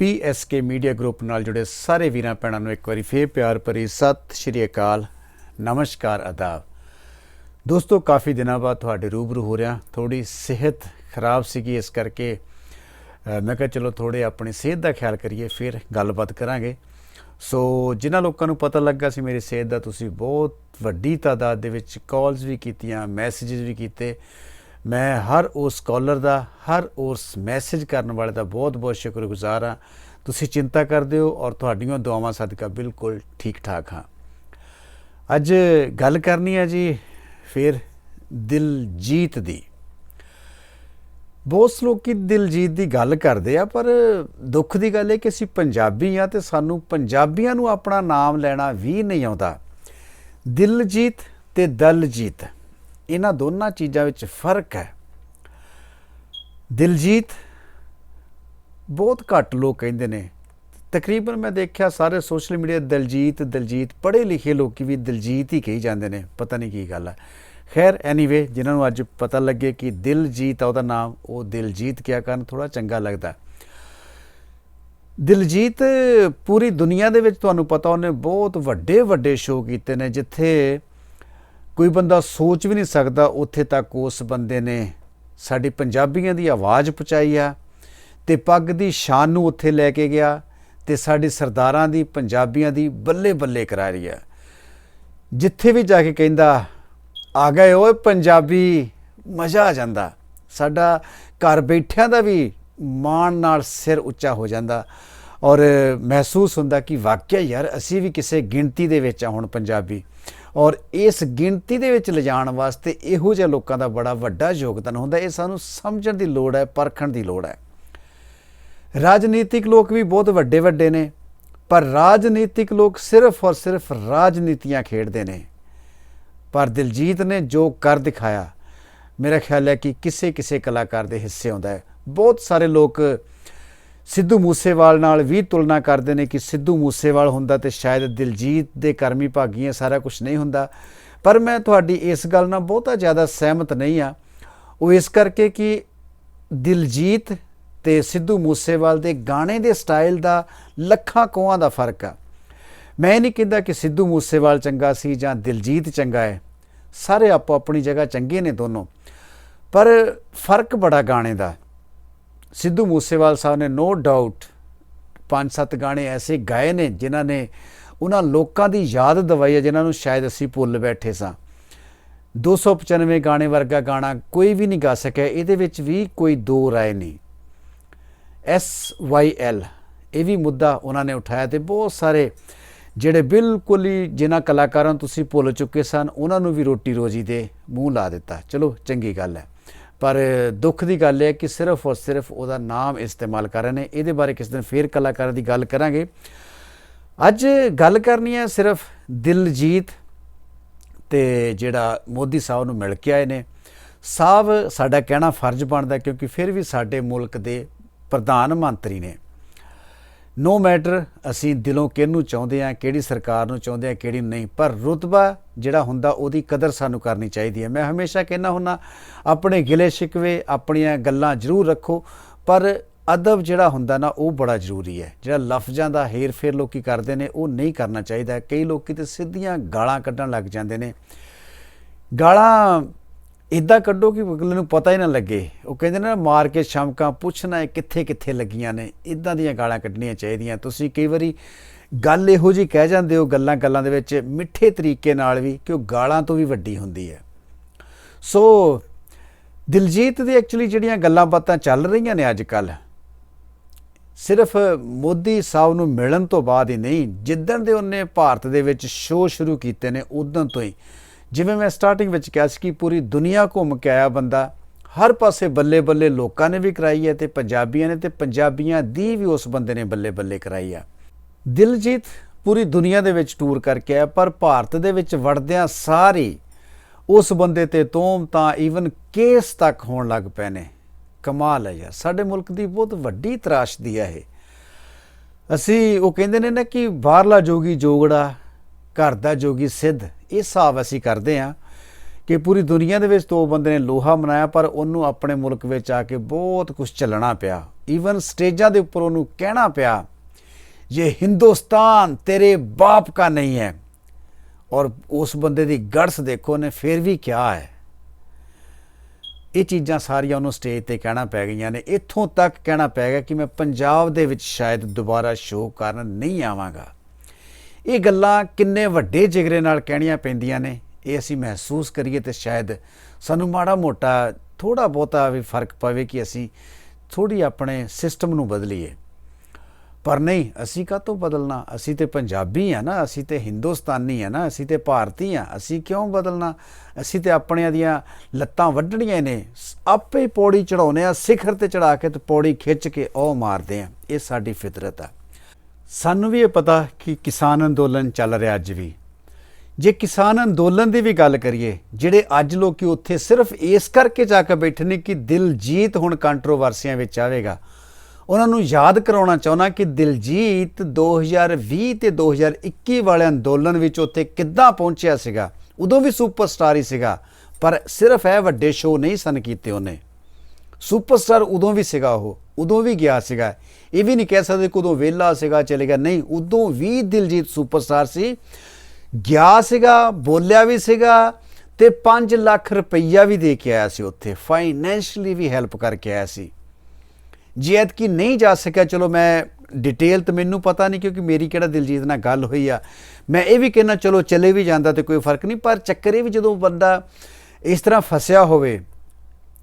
PSK media group ਨਾਲ ਜੁੜੇ ਸਾਰੇ ਵੀਰਾਂ ਭੈਣਾਂ ਨੂੰ ਇੱਕ ਵਾਰੀ ਫੇਰ ਪਿਆਰ ਭਰੀ ਸਤਿ ਸ਼੍ਰੀ ਅਕਾਲ, ਨਮਸਕਾਰ ਆਦਾਬ ਦੋਸਤੋ, ਕਾਫੀ ਦਿਨਾਂ ਬਾਅਦ ਤੁਹਾਡੇ ਰੂਬਰੂ ਹੋ ਰਿਹਾ ਥੋੜੀ ਸਿਹਤ ਖਰਾਬ ਸੀਗੀ ਇਸ ਕਰਕੇ ਮੈਂ ਕਿਹਾ ਚਲੋ ਥੋੜੇ ਆਪਣੀ ਸਿਹਤ ਦਾ ਖਿਆਲ ਕਰੀਏ, ਫਿਰ ਗੱਲਬਾਤ ਕਰਾਂਗੇ। ਸੋ, ਜਿਨ੍ਹਾਂ ਲੋਕਾਂ ਨੂੰ ਪਤਾ ਲੱਗਾ ਸੀ ਮੇਰੀ ਸਿਹਤ ਦਾ, ਤੁਸੀਂ ਬਹੁਤ ਵੱਡੀ ਤਾਦਾਦ ਦੇ ਵਿੱਚ ਕਾਲਸ ਵੀ ਕੀਤੀਆਂ ਮੈਸੇजेस ਵੀ ਕੀਤੇ ਮੈਂ ਹਰ ਉਸ ਕਾਲਰ ਦਾ, ਹਰ ਉਸ ਮੈਸੇਜ ਕਰਨ ਵਾਲੇ ਦਾ ਬਹੁਤ ਬਹੁਤ ਸ਼ੁਕਰਗੁਜ਼ਾਰ ਹਾਂ। ਤੁਸੀਂ ਚਿੰਤਾ ਕਰਦੇ ਹੋ ਔਰ ਤੁਹਾਡੀਆਂ ਦੁਆਵਾਂ ਸਦਕਾ ਬਿਲਕੁਲ ਠੀਕ ਠਾਕ ਹਾਂ। ਅੱਜ ਗੱਲ ਕਰਨੀ ਹੈ ਜੀ ਫਿਰ ਦਿਲਜੀਤ ਦੀ। ਬਹੁਤ ਲੋਕੀ ਦਿਲਜੀਤ ਦੀ ਗੱਲ ਕਰਦੇ ਆ, ਪਰ ਦੁੱਖ ਦੀ ਗੱਲ ਹੈ ਕਿ ਅਸੀਂ ਪੰਜਾਬੀ ਆ ਤੇ ਸਾਨੂੰ ਪੰਜਾਬੀਆਂ ਨੂੰ ਆਪਣਾ ਨਾਮ ਲੈਣਾ ਵੀ ਨਹੀਂ ਆਉਂਦਾ। ਦਿਲਜੀਤ ਤੇ ਦਲਜੀਤ। ਇਹਨਾਂ ਦੋਨਾਂ ਚੀਜ਼ਾਂ ਵਿੱਚ ਫ਼ਰਕ ਹੈ। ਦਿਲਜੀਤ ਬਹੁਤ ਘੱਟ ਲੋਕ ਕਹਿੰਦੇ ਨੇ। ਤਕਰੀਬਨ ਮੈਂ ਦੇਖਿਆ ਸਾਰੇ ਸੋਸ਼ਲ ਮੀਡੀਆ ਦਿਲਜੀਤ ਦਿਲਜੀਤ, ਪੜ੍ਹੇ ਲਿਖੇ ਲੋਕੀ ਵੀ ਦਿਲਜੀਤ ਹੀ ਕਹੀ ਜਾਂਦੇ ਨੇ, ਪਤਾ ਨਹੀਂ ਕੀ ਗੱਲ ਹੈ। ਖੈਰ ਐਨੀਵੇ ਜਿਨ੍ਹਾਂ ਨੂੰ ਅੱਜ ਪਤਾ ਲੱਗੇ ਕਿ ਦਿਲਜੀਤ ਆ, ਉਹਦਾ ਨਾਮ ਉਹ ਦਿਲਜੀਤ ਕਿਆ ਕਰਨ ਥੋੜਾ ਚੰਗਾ ਲੱਗਦਾ। ਦਿਲਜੀਤ ਪੂਰੀ ਦੁਨੀਆ ਦੇ ਵਿੱਚ ਤੁਹਾਨੂੰ ਪਤਾ ਉਹਨੇ ਬਹੁਤ ਵੱਡੇ ਵੱਡੇ ਸ਼ੋਅ ਕੀਤੇ ਨੇ, ਜਿੱਥੇ ਕੋਈ ਬੰਦਾ ਸੋਚ ਵੀ ਨਹੀਂ ਸਕਦਾ ਉੱਥੇ ਤੱਕ ਉਸ ਬੰਦੇ ਨੇ ਸਾਡੀ ਪੰਜਾਬੀਆਂ ਦੀ ਆਵਾਜ਼ ਪਹੁੰਚਾਈ ਆ ਤੇ ਪੱਗ ਦੀ ਸ਼ਾਨ ਨੂੰ ਉੱਥੇ ਲੈ ਕੇ ਗਿਆ ਤੇ ਸਾਡੇ ਸਰਦਾਰਾਂ ਦੀ, ਪੰਜਾਬੀਆਂ ਦੀ ਬੱਲੇ ਬੱਲੇ ਕਰਾ ਰਹੀ ਆ। ਜਿੱਥੇ ਵੀ ਜਾ ਕੇ ਕਹਿੰਦਾ, ਆ ਗਏ ਓਏ ਪੰਜਾਬੀ, ਮਜ਼ਾ ਆ ਜਾਂਦਾ। ਸਾਡਾ ਘਰ ਬੈਠਿਆਂ ਦਾ ਵੀ ਮਾਣ ਨਾਲ ਸਿਰ ਉੱਚਾ ਹੋ ਜਾਂਦਾ ਔਰ ਮਹਿਸੂਸ ਹੁੰਦਾ ਕਿ ਵਾਕਿਆ ਯਾਰ, ਅਸੀਂ ਵੀ ਕਿਸੇ ਗਿਣਤੀ ਦੇ ਵਿੱਚ ਆ ਹੁਣ ਪੰਜਾਬੀ। ਔਰ ਇਸ ਗਿਣਤੀ ਦੇ ਵਿੱਚ ਲਿਜਾਣ ਵਾਸਤੇ ਇਹੋ ਜਿਹੇ ਲੋਕਾਂ ਦਾ ਬੜਾ ਵੱਡਾ ਯੋਗਦਾਨ ਹੁੰਦਾ ਇਹ ਸਾਨੂੰ ਸਮਝਣ ਦੀ ਲੋੜ ਹੈ, ਪਰਖਣ ਦੀ ਲੋੜ ਹੈ। ਰਾਜਨੀਤਿਕ ਲੋਕ ਵੀ ਬਹੁਤ ਵੱਡੇ ਵੱਡੇ ਨੇ, ਪਰ ਰਾਜਨੀਤਿਕ ਲੋਕ ਸਿਰਫ ਔਰ ਸਿਰਫ ਰਾਜਨੀਤੀਆਂ ਖੇਡਦੇ ਨੇ। ਪਰ ਦਿਲਜੀਤ ਨੇ ਜੋ ਕਰ ਦਿਖਾਇਆ, ਮੇਰਾ ਖਿਆਲ ਹੈ ਕਿ ਕਿਸੇ ਕਿਸੇ ਕਲਾਕਾਰ ਦੇ ਹਿੱਸੇ ਆਉਂਦਾ ਹੈ। ਬਹੁਤ ਸਾਰੇ ਲੋਕ ਸਿੱਧੂ ਮੂਸੇਵਾਲ ਨਾਲ ਵੀ ਤੁਲਨਾ ਕਰਦੇ ਨੇ ਕਿ ਸਿੱਧੂ ਮੂਸੇਵਾਲ ਹੁੰਦਾ ਤੇ ਸ਼ਾਇਦ ਦਿਲਜੀਤ ਦੇ ਕਰਮੀ ਭਾਗੀਆਂ ਸਾਰਾ ਕੁਝ ਨਹੀਂ ਹੁੰਦਾ। ਪਰ ਮੈਂ ਤੁਹਾਡੀ ਇਸ ਗੱਲ ਨਾਲ ਬਹੁਤਾ ਜ਼ਿਆਦਾ ਸਹਿਮਤ ਨਹੀਂ ਆ ਉਹ ਇਸ ਕਰਕੇ ਕਿ ਦਿਲਜੀਤ ਤੇ ਸਿੱਧੂ ਮੂਸੇਵਾਲ ਦੇ ਗਾਣੇ ਦੇ ਸਟਾਈਲ ਦਾ ਲੱਖਾਂ ਕੋਹਾਂ ਦਾ ਫ਼ਰਕ ਆ। ਮੈਂ ਨਹੀਂ ਕਹਿੰਦਾ ਕਿ ਸਿੱਧੂ ਮੂਸੇਵਾਲ ਚੰਗਾ ਸੀ ਜਾਂ ਦਿਲਜੀਤ ਚੰਗਾ ਹੈ। ਸਾਰੇ ਆਪੋ ਆਪਣੀ ਜਗ੍ਹਾ ਚੰਗੇ ਨੇ ਦੋਨੋਂ। ਪਰ ਫ਼ਰਕ ਬੜਾ ਗਾਣੇ ਦਾ। ਸਿੱਧੂ ਮੂਸੇਵਾਲ ਸਾਹਿਬ ਨੇ ਨੋ ਡਾਊਟ ਪੰਜ ਸੱਤ ਗਾਣੇ ਐਸੇ ਗਾਏ ਨੇ ਜਿਨ੍ਹਾਂ ਨੇ ਉਹਨਾਂ ਲੋਕਾਂ ਦੀ ਯਾਦ ਦਵਾਈ ਹੈ ਜਿਨ੍ਹਾਂ ਨੂੰ ਸ਼ਾਇਦ ਅਸੀਂ ਭੁੱਲ ਬੈਠੇ ਸਾਂ। 295 ਗਾਣੇ ਵਰਗਾ ਗਾਣਾ ਕੋਈ ਵੀ ਨਹੀਂ ਗਾ ਸਕਿਆ, ਇਹਦੇ ਵਿੱਚ ਵੀ ਕੋਈ ਦੋ ਰਾਏ ਨਹੀਂ। ਐਸ ਵਾਈ ਐਲ, ਇਹ ਵੀ ਮੁੱਦਾ ਉਹਨਾਂ ਨੇ ਉਠਾਇਆ ਤੇ ਬਹੁਤ ਸਾਰੇ ਜਿਹੜੇ ਬਿਲਕੁਲ ਹੀ ਜਿਨ੍ਹਾਂ ਕਲਾਕਾਰਾਂ ਤੁਸੀਂ ਭੁੱਲ ਚੁੱਕੇ ਸਨ, ਉਹਨਾਂ ਨੂੰ ਵੀ ਰੋਟੀ ਰੋਜੀ ਦੇ ਮੂੰਹ ਲਾ ਦਿੱਤਾ। ਚਲੋ, ਚੰਗੀ ਗੱਲ ਹੈ। ਪਰ ਦੁੱਖ ਦੀ ਗੱਲ ਹੈ ਕਿ ਸਿਰਫ ਔਰ ਸਿਰਫ ਉਹਦਾ ਨਾਮ ਇਸਤੇਮਾਲ ਕਰ ਰਹੇ ਨੇ। ਇਹਦੇ ਬਾਰੇ ਕਿਸ ਦਿਨ ਫੇਰ ਕਲਾਕਾਰਾਂ ਦੀ ਗੱਲ ਕਰਾਂਗੇ। ਅੱਜ ਗੱਲ ਕਰਨੀ ਹੈ ਸਿਰਫ ਦਿਲਜੀਤ ਤੇ ਜਿਹੜਾ ਮੋਦੀ ਸਾਹਿਬ ਨੂੰ ਮਿਲ ਕੇ ਆਏ ਨੇ। ਸਾਹਿਬ, ਸਾਡਾ ਕਹਿਣਾ ਫਰਜ਼ ਬਣਦਾ ਕਿਉਂਕਿ ਫਿਰ ਵੀ ਸਾਡੇ ਮੁਲਕ ਦੇ ਪ੍ਰਧਾਨ ਮੰਤਰੀ ਨੇ। ਨੋ ਮੈਟਰ ਅਸੀਂ ਦਿਲੋਂ ਕਿਹਨੂੰ ਚਾਹੁੰਦੇ ਆ ਕਿਹੜੀ ਸਰਕਾਰ ਨੂੰ ਚਾਹੁੰਦੇ ਆ ਕਿਹੜੀ ਨਹੀਂ, ਪਰ ਰੁਤਬਾ ਜਿਹੜਾ ਹੁੰਦਾ ਉਹਦੀ ਕਦਰ ਸਾਨੂੰ ਕਰਨੀ ਚਾਹੀਦੀ ਹੈ। ਮੈਂ ਹਮੇਸ਼ਾ ਕਹਿੰਦਾ ਹੁੰਨਾ ਆਪਣੇ ਗਿਲੇ ਸ਼ਿਕਵੇ, ਆਪਣੀਆਂ ਗੱਲਾਂ ਜ਼ਰੂਰ ਰੱਖੋ, ਪਰ ਅਦਬ ਜਿਹੜਾ ਹੁੰਦਾ ਨਾ, ਉਹ ਬੜਾ ਜ਼ਰੂਰੀ ਹੈ। ਜਿਹੜਾ ਲਫ਼ਜ਼ਾਂ ਦਾ ਹੇਰ ਫੇਰ ਲੋਕੀ ਕਰਦੇ ਨੇ, ਉਹ ਨਹੀਂ ਕਰਨਾ ਚਾਹੀਦਾ। ਕਈ ਲੋਕੀ ਤੇ ਸਿੱਧੀਆਂ ਗਾਲਾਂ ਕੱਢਣ ਲੱਗ ਜਾਂਦੇ ਨੇ। ਗਾਲਾਂ ਇਦਾਂ ਕੱਢੋ ਕਿ ਅਗਲੇ ਨੂੰ ਪਤਾ ਹੀ ਨਾ ਲੱਗੇ। ਉਹ ਕਹਿੰਦੇ ਨਾ ਮਾਰ ਕੇ ਸ਼ਮਕਾਂ ਪੁੱਛਣਾ ਕਿੱਥੇ ਕਿੱਥੇ ਲੱਗੀਆਂ ਨੇ। ਇਦਾਂ ਦੀਆਂ ਗਾਲਾਂ ਕੱਢਣੀਆਂ ਚਾਹੀਦੀਆਂ। ਤੁਸੀਂ ਕਈ ਵਾਰੀ ਗੱਲ ਇਹੋ ਜੀ ਕਹਿ ਜਾਂਦੇ ਹੋ ਗੱਲਾਂ ਗੱਲਾਂ ਦੇ ਵਿੱਚ, ਮਿੱਠੇ ਤਰੀਕੇ ਨਾਲ ਵੀ, ਕਿ ਉਹ ਗਾਲਾਂ ਤੋਂ ਵੀ ਵੱਡੀ ਹੁੰਦੀ ਹੈ। ਸੋ ਦਿਲਜੀਤ ਦੀ ਐਕਚੁਅਲੀ ਜਿਹੜੀਆਂ ਗੱਲਾਂ ਬਾਤਾਂ ਚੱਲ ਰਹੀਆਂ ਨੇ ਅੱਜ ਕੱਲ ਸਿਰਫ ਮੋਦੀ ਸਾਹਿਬ ਨੂੰ ਮਿਲਣ ਤੋਂ ਬਾਅਦ ਹੀ ਨਹੀਂ, ਜਿੱਦਣ ਦੇ ਉਹਨੇ ਭਾਰਤ ਦੇ ਵਿੱਚ ਸ਼ੋਅ ਸ਼ੁਰੂ ਕੀਤੇ ਨੇ, ਉਦੋਂ ਤੋਂ ਹੀ। ਜਿਵੇਂ ਮੈਂ ਸਟਾਰਟਿੰਗ ਵਿੱਚ ਕਿਹਾ ਸੀ ਕਿ ਪੂਰੀ ਦੁਨੀਆ ਘੁੰਮ ਕੇ ਆਇਆ ਬੰਦਾ, ਹਰ ਪਾਸੇ ਬੱਲੇ ਬੱਲੇ ਲੋਕਾਂ ਨੇ ਵੀ ਕਰਾਈ ਹੈ ਤੇ ਪੰਜਾਬੀਆਂ ਨੇ ਤੇ ਪੰਜਾਬੀਆਂ ਦੀ ਵੀ ਉਸ ਬੰਦੇ ਨੇ ਬੱਲੇ ਬੱਲੇ ਕਰਾਈ ਆ। ਦਿਲਜੀਤ ਪੂਰੀ ਦੁਨੀਆ ਦੇ ਵਿੱਚ ਟੂਰ ਕਰਕੇ ਆਇਆ, ਪਰ ਭਾਰਤ ਦੇ ਵਿੱਚ ਵੜਦਿਆਂ ਸਾਰੀ ਉਸ ਬੰਦੇ ਤੇ ਤੋਮ ਤਾਂ ਈਵਨ ਕੇਸ ਤੱਕ ਹੋਣ ਲੱਗ ਪਏ ਨੇ। ਕਮਾਲ ਹੈ ਯਾਰ, ਸਾਡੇ ਮੁਲਕ ਦੀ ਬਹੁਤ ਵੱਡੀ ਤਰਾਸ਼ਦੀ ਹੈ ਇਹ। ਅਸੀਂ ਉਹ ਕਹਿੰਦੇ ਨੇ ਨਾ ਕਿ ਬਾਹਰਲਾ ਜੋਗੀ ਜੋਗੜਾ, ਘਰ ਦਾ ਜੋਗੀ ਸਿੱਧ ਇਹ ਹਿਸਾਬ ਅਸੀਂ ਕਰਦੇ ਆ ਕਿ ਪੂਰੀ ਦੁਨੀਆ ਦੇ ਵਿੱਚ ਦੋ ਬੰਦੇ ਨੇ ਲੋਹਾ ਮਨਾਇਆ, ਪਰ ਉਹਨੂੰ ਆਪਣੇ ਮੁਲਕ ਵਿੱਚ ਆ ਕੇ ਬਹੁਤ ਕੁਝ ਚੱਲਣਾ ਪਿਆ। ਈਵਨ ਸਟੇਜਾਂ ਦੇ ਉੱਪਰ ਉਹਨੂੰ ਕਹਿਣਾ ਪਿਆ ਇਹ ਹਿੰਦੁਸਤਾਨ ਤੇਰੇ ਬਾਪ का ਨਹੀਂ ਹੈ। ਔਰ ਉਸ ਬੰਦੇ ਦੀ ਗੜਸ ਦੇਖੋ ਨੇ ਫਿਰ ਵੀ ਕਿਹਾ ਹੈ। ਇਹ ਚੀਜ਼ਾਂ ਸਾਰੀਆਂ ਉਹਨੂੰ ਸਟੇਜ ਤੇ ਕਹਿਣਾ ਪੈ ਗਈਆਂ ਨੇ। ਇੱਥੋਂ ਤੱਕ ਕਹਿਣਾ ਪੈ ਗਿਆ ਕਿ ਮੈਂ ਪੰਜਾਬ ਦੇ ਵਿੱਚ ਸ਼ਾਇਦ ਦੁਬਾਰਾ ਸ਼ੋਅ ਕਰਨ ਨਹੀਂ ਆਵਾਂਗਾ। ਇਹ ਗੱਲਾਂ ਕਿੰਨੇ ਵੱਡੇ ਜਿਗਰੇ ਨਾਲ ਕਹਿਣੀਆਂ ਪੈਂਦੀਆਂ ਨੇ, ਇਹ ਅਸੀਂ ਮਹਿਸੂਸ ਕਰੀਏ ਤੇ ਸ਼ਾਇਦ ਸਾਨੂੰ ਮਾੜਾ ਮੋਟਾ ਥੋੜਾ ਬਹੁਤਾ ਵੀ ਫ਼ਰਕ ਪਵੇ ਕਿ ਅਸੀਂ ਥੋੜੀ ਆਪਣੇ ਸਿਸਟਮ ਨੂੰ ਬਦਲੀਏ। ਪਰ ਨਹੀਂ, ਅਸੀਂ ਕਾਹਤੋਂ ਬਦਲਣਾ? ਅਸੀਂ ਤੇ ਪੰਜਾਬੀ ਆ ਨਾ, ਅਸੀਂ ਤੇ ਹਿੰਦੁਸਤਾਨੀ ਆ ਨਾ, ਅਸੀਂ ਤੇ ਭਾਰਤੀ ਆ, ਅਸੀਂ ਕਿਉਂ ਬਦਲਣਾ? ਅਸੀਂ ਤੇ ਆਪਣਿਆਂ ਦੀਆਂ ਲੱਤਾਂ ਵੱਢਣੀਆਂ ਨੇ। ਆਪੇ ਪੌੜੀ ਚੜਾਉਨੇ ਆ, ਸਿਖਰ ਤੇ ਚੜਾ ਕੇ ਤੇ ਪੌੜੀ ਖਿੱਚ ਕੇ ਉਹ ਮਾਰਦੇ ਆ। ਇਹ ਸਾਡੀ ਫਿਤਰਤ ਆ। ਸਾਨੂੰ ਵੀ ਇਹ ਪਤਾ ਕਿ ਕਿਸਾਨ ਅੰਦੋਲਨ ਚੱਲ ਰਿਹਾ ਅੱਜ ਵੀ। ਜੇ ਕਿਸਾਨ ਅੰਦੋਲਨ ਦੀ ਵੀ ਗੱਲ ਕਰੀਏ, ਜਿਹੜੇ ਅੱਜ ਲੋਕੀ ਉੱਥੇ ਸਿਰਫ ਇਸ ਕਰਕੇ ਜਾ ਕੇ ਬੈਠੇ ਨੇ ਕਿ ਦਿਲਜੀਤ ਹੁਣ ਕੰਟਰੋਵਰਸੀਆਂ ਵਿੱਚ ਆਵੇਗਾ। ਉਹਨਾਂ ਨੂੰ ਯਾਦ ਕਰਾਉਣਾ ਚਾਹੁੰਦਾ ਕਿ ਦਿਲਜੀਤ 2020 ਤੇ 2021 ਵਾਲੇ ਅੰਦੋਲਨ ਵਿੱਚ ਉੱਥੇ ਕਿੱਦਾਂ ਪਹੁੰਚਿਆ ਸੀਗਾ। ਉਦੋਂ ਵੀ ਸੁਪਰਸਟਾਰ ਹੀ ਸੀਗਾ, ਪਰ ਸਿਰਫ ਇਹ ਵੱਡੇ ਸ਼ੋਅ ਨਹੀਂ ਸਨ ਕੀਤੇ ਉਹਨੇ। ਸੁਪਰਸਟਾਰ ਉਦੋਂ ਵੀ ਸੀਗਾ ਉਹ, ਉਦੋਂ ਵੀ ਗਿਆ ਸੀਗਾ। ਇਹ ਵੀ ਨਹੀਂ ਕਹਿ ਸਕਦੇ ਕਦੋਂ ਉਦੋਂ ਵਿਹਲਾ ਸੀਗਾ, ਚਲੇ ਗਿਆ। ਨਹੀਂ, ਉਦੋਂ ਵੀ ਦਿਲਜੀਤ ਸੁਪਰਸਟਾਰ ਸੀ। ਗਿਆ ਸੀਗਾ, ਬੋਲਿਆ ਵੀ ਸੀਗਾ ਤੇ 5 ਲੱਖ ਰੁਪਈਆ ਵੀ ਦੇ ਕੇ ਆਇਆ ਸੀ ਉੱਥੇ। ਫਾਈਨੈਂਸ਼ਲੀ ਵੀ ਹੈਲਪ ਕਰਕੇ ਆਇਆ ਸੀ। ਜੇ ਐਤਕੀ ਨਹੀਂ ਜਾ ਸਕਿਆ, ਚਲੋ ਮੈਂ ਡਿਟੇਲ ਤਾਂ ਮੈਨੂੰ ਪਤਾ ਨਹੀਂ, ਕਿਉਂਕਿ ਮੇਰੀ ਕਿਹੜਾ ਦਿਲਜੀਤ ਨਾਲ ਗੱਲ ਹੋਈ ਆ। ਮੈਂ ਇਹ ਵੀ ਕਹਿਣਾ ਚਲੋ ਚਲੇ ਵੀ ਜਾਂਦਾ ਤੇ ਕੋਈ ਫ਼ਰਕ ਨਹੀਂ, ਪਰ ਚੱਕਰ ਇਹ ਵੀ ਜਦੋਂ ਬੰਦਾ ਇਸ ਤਰ੍ਹਾਂ ਫਸਿਆ ਹੋਵੇ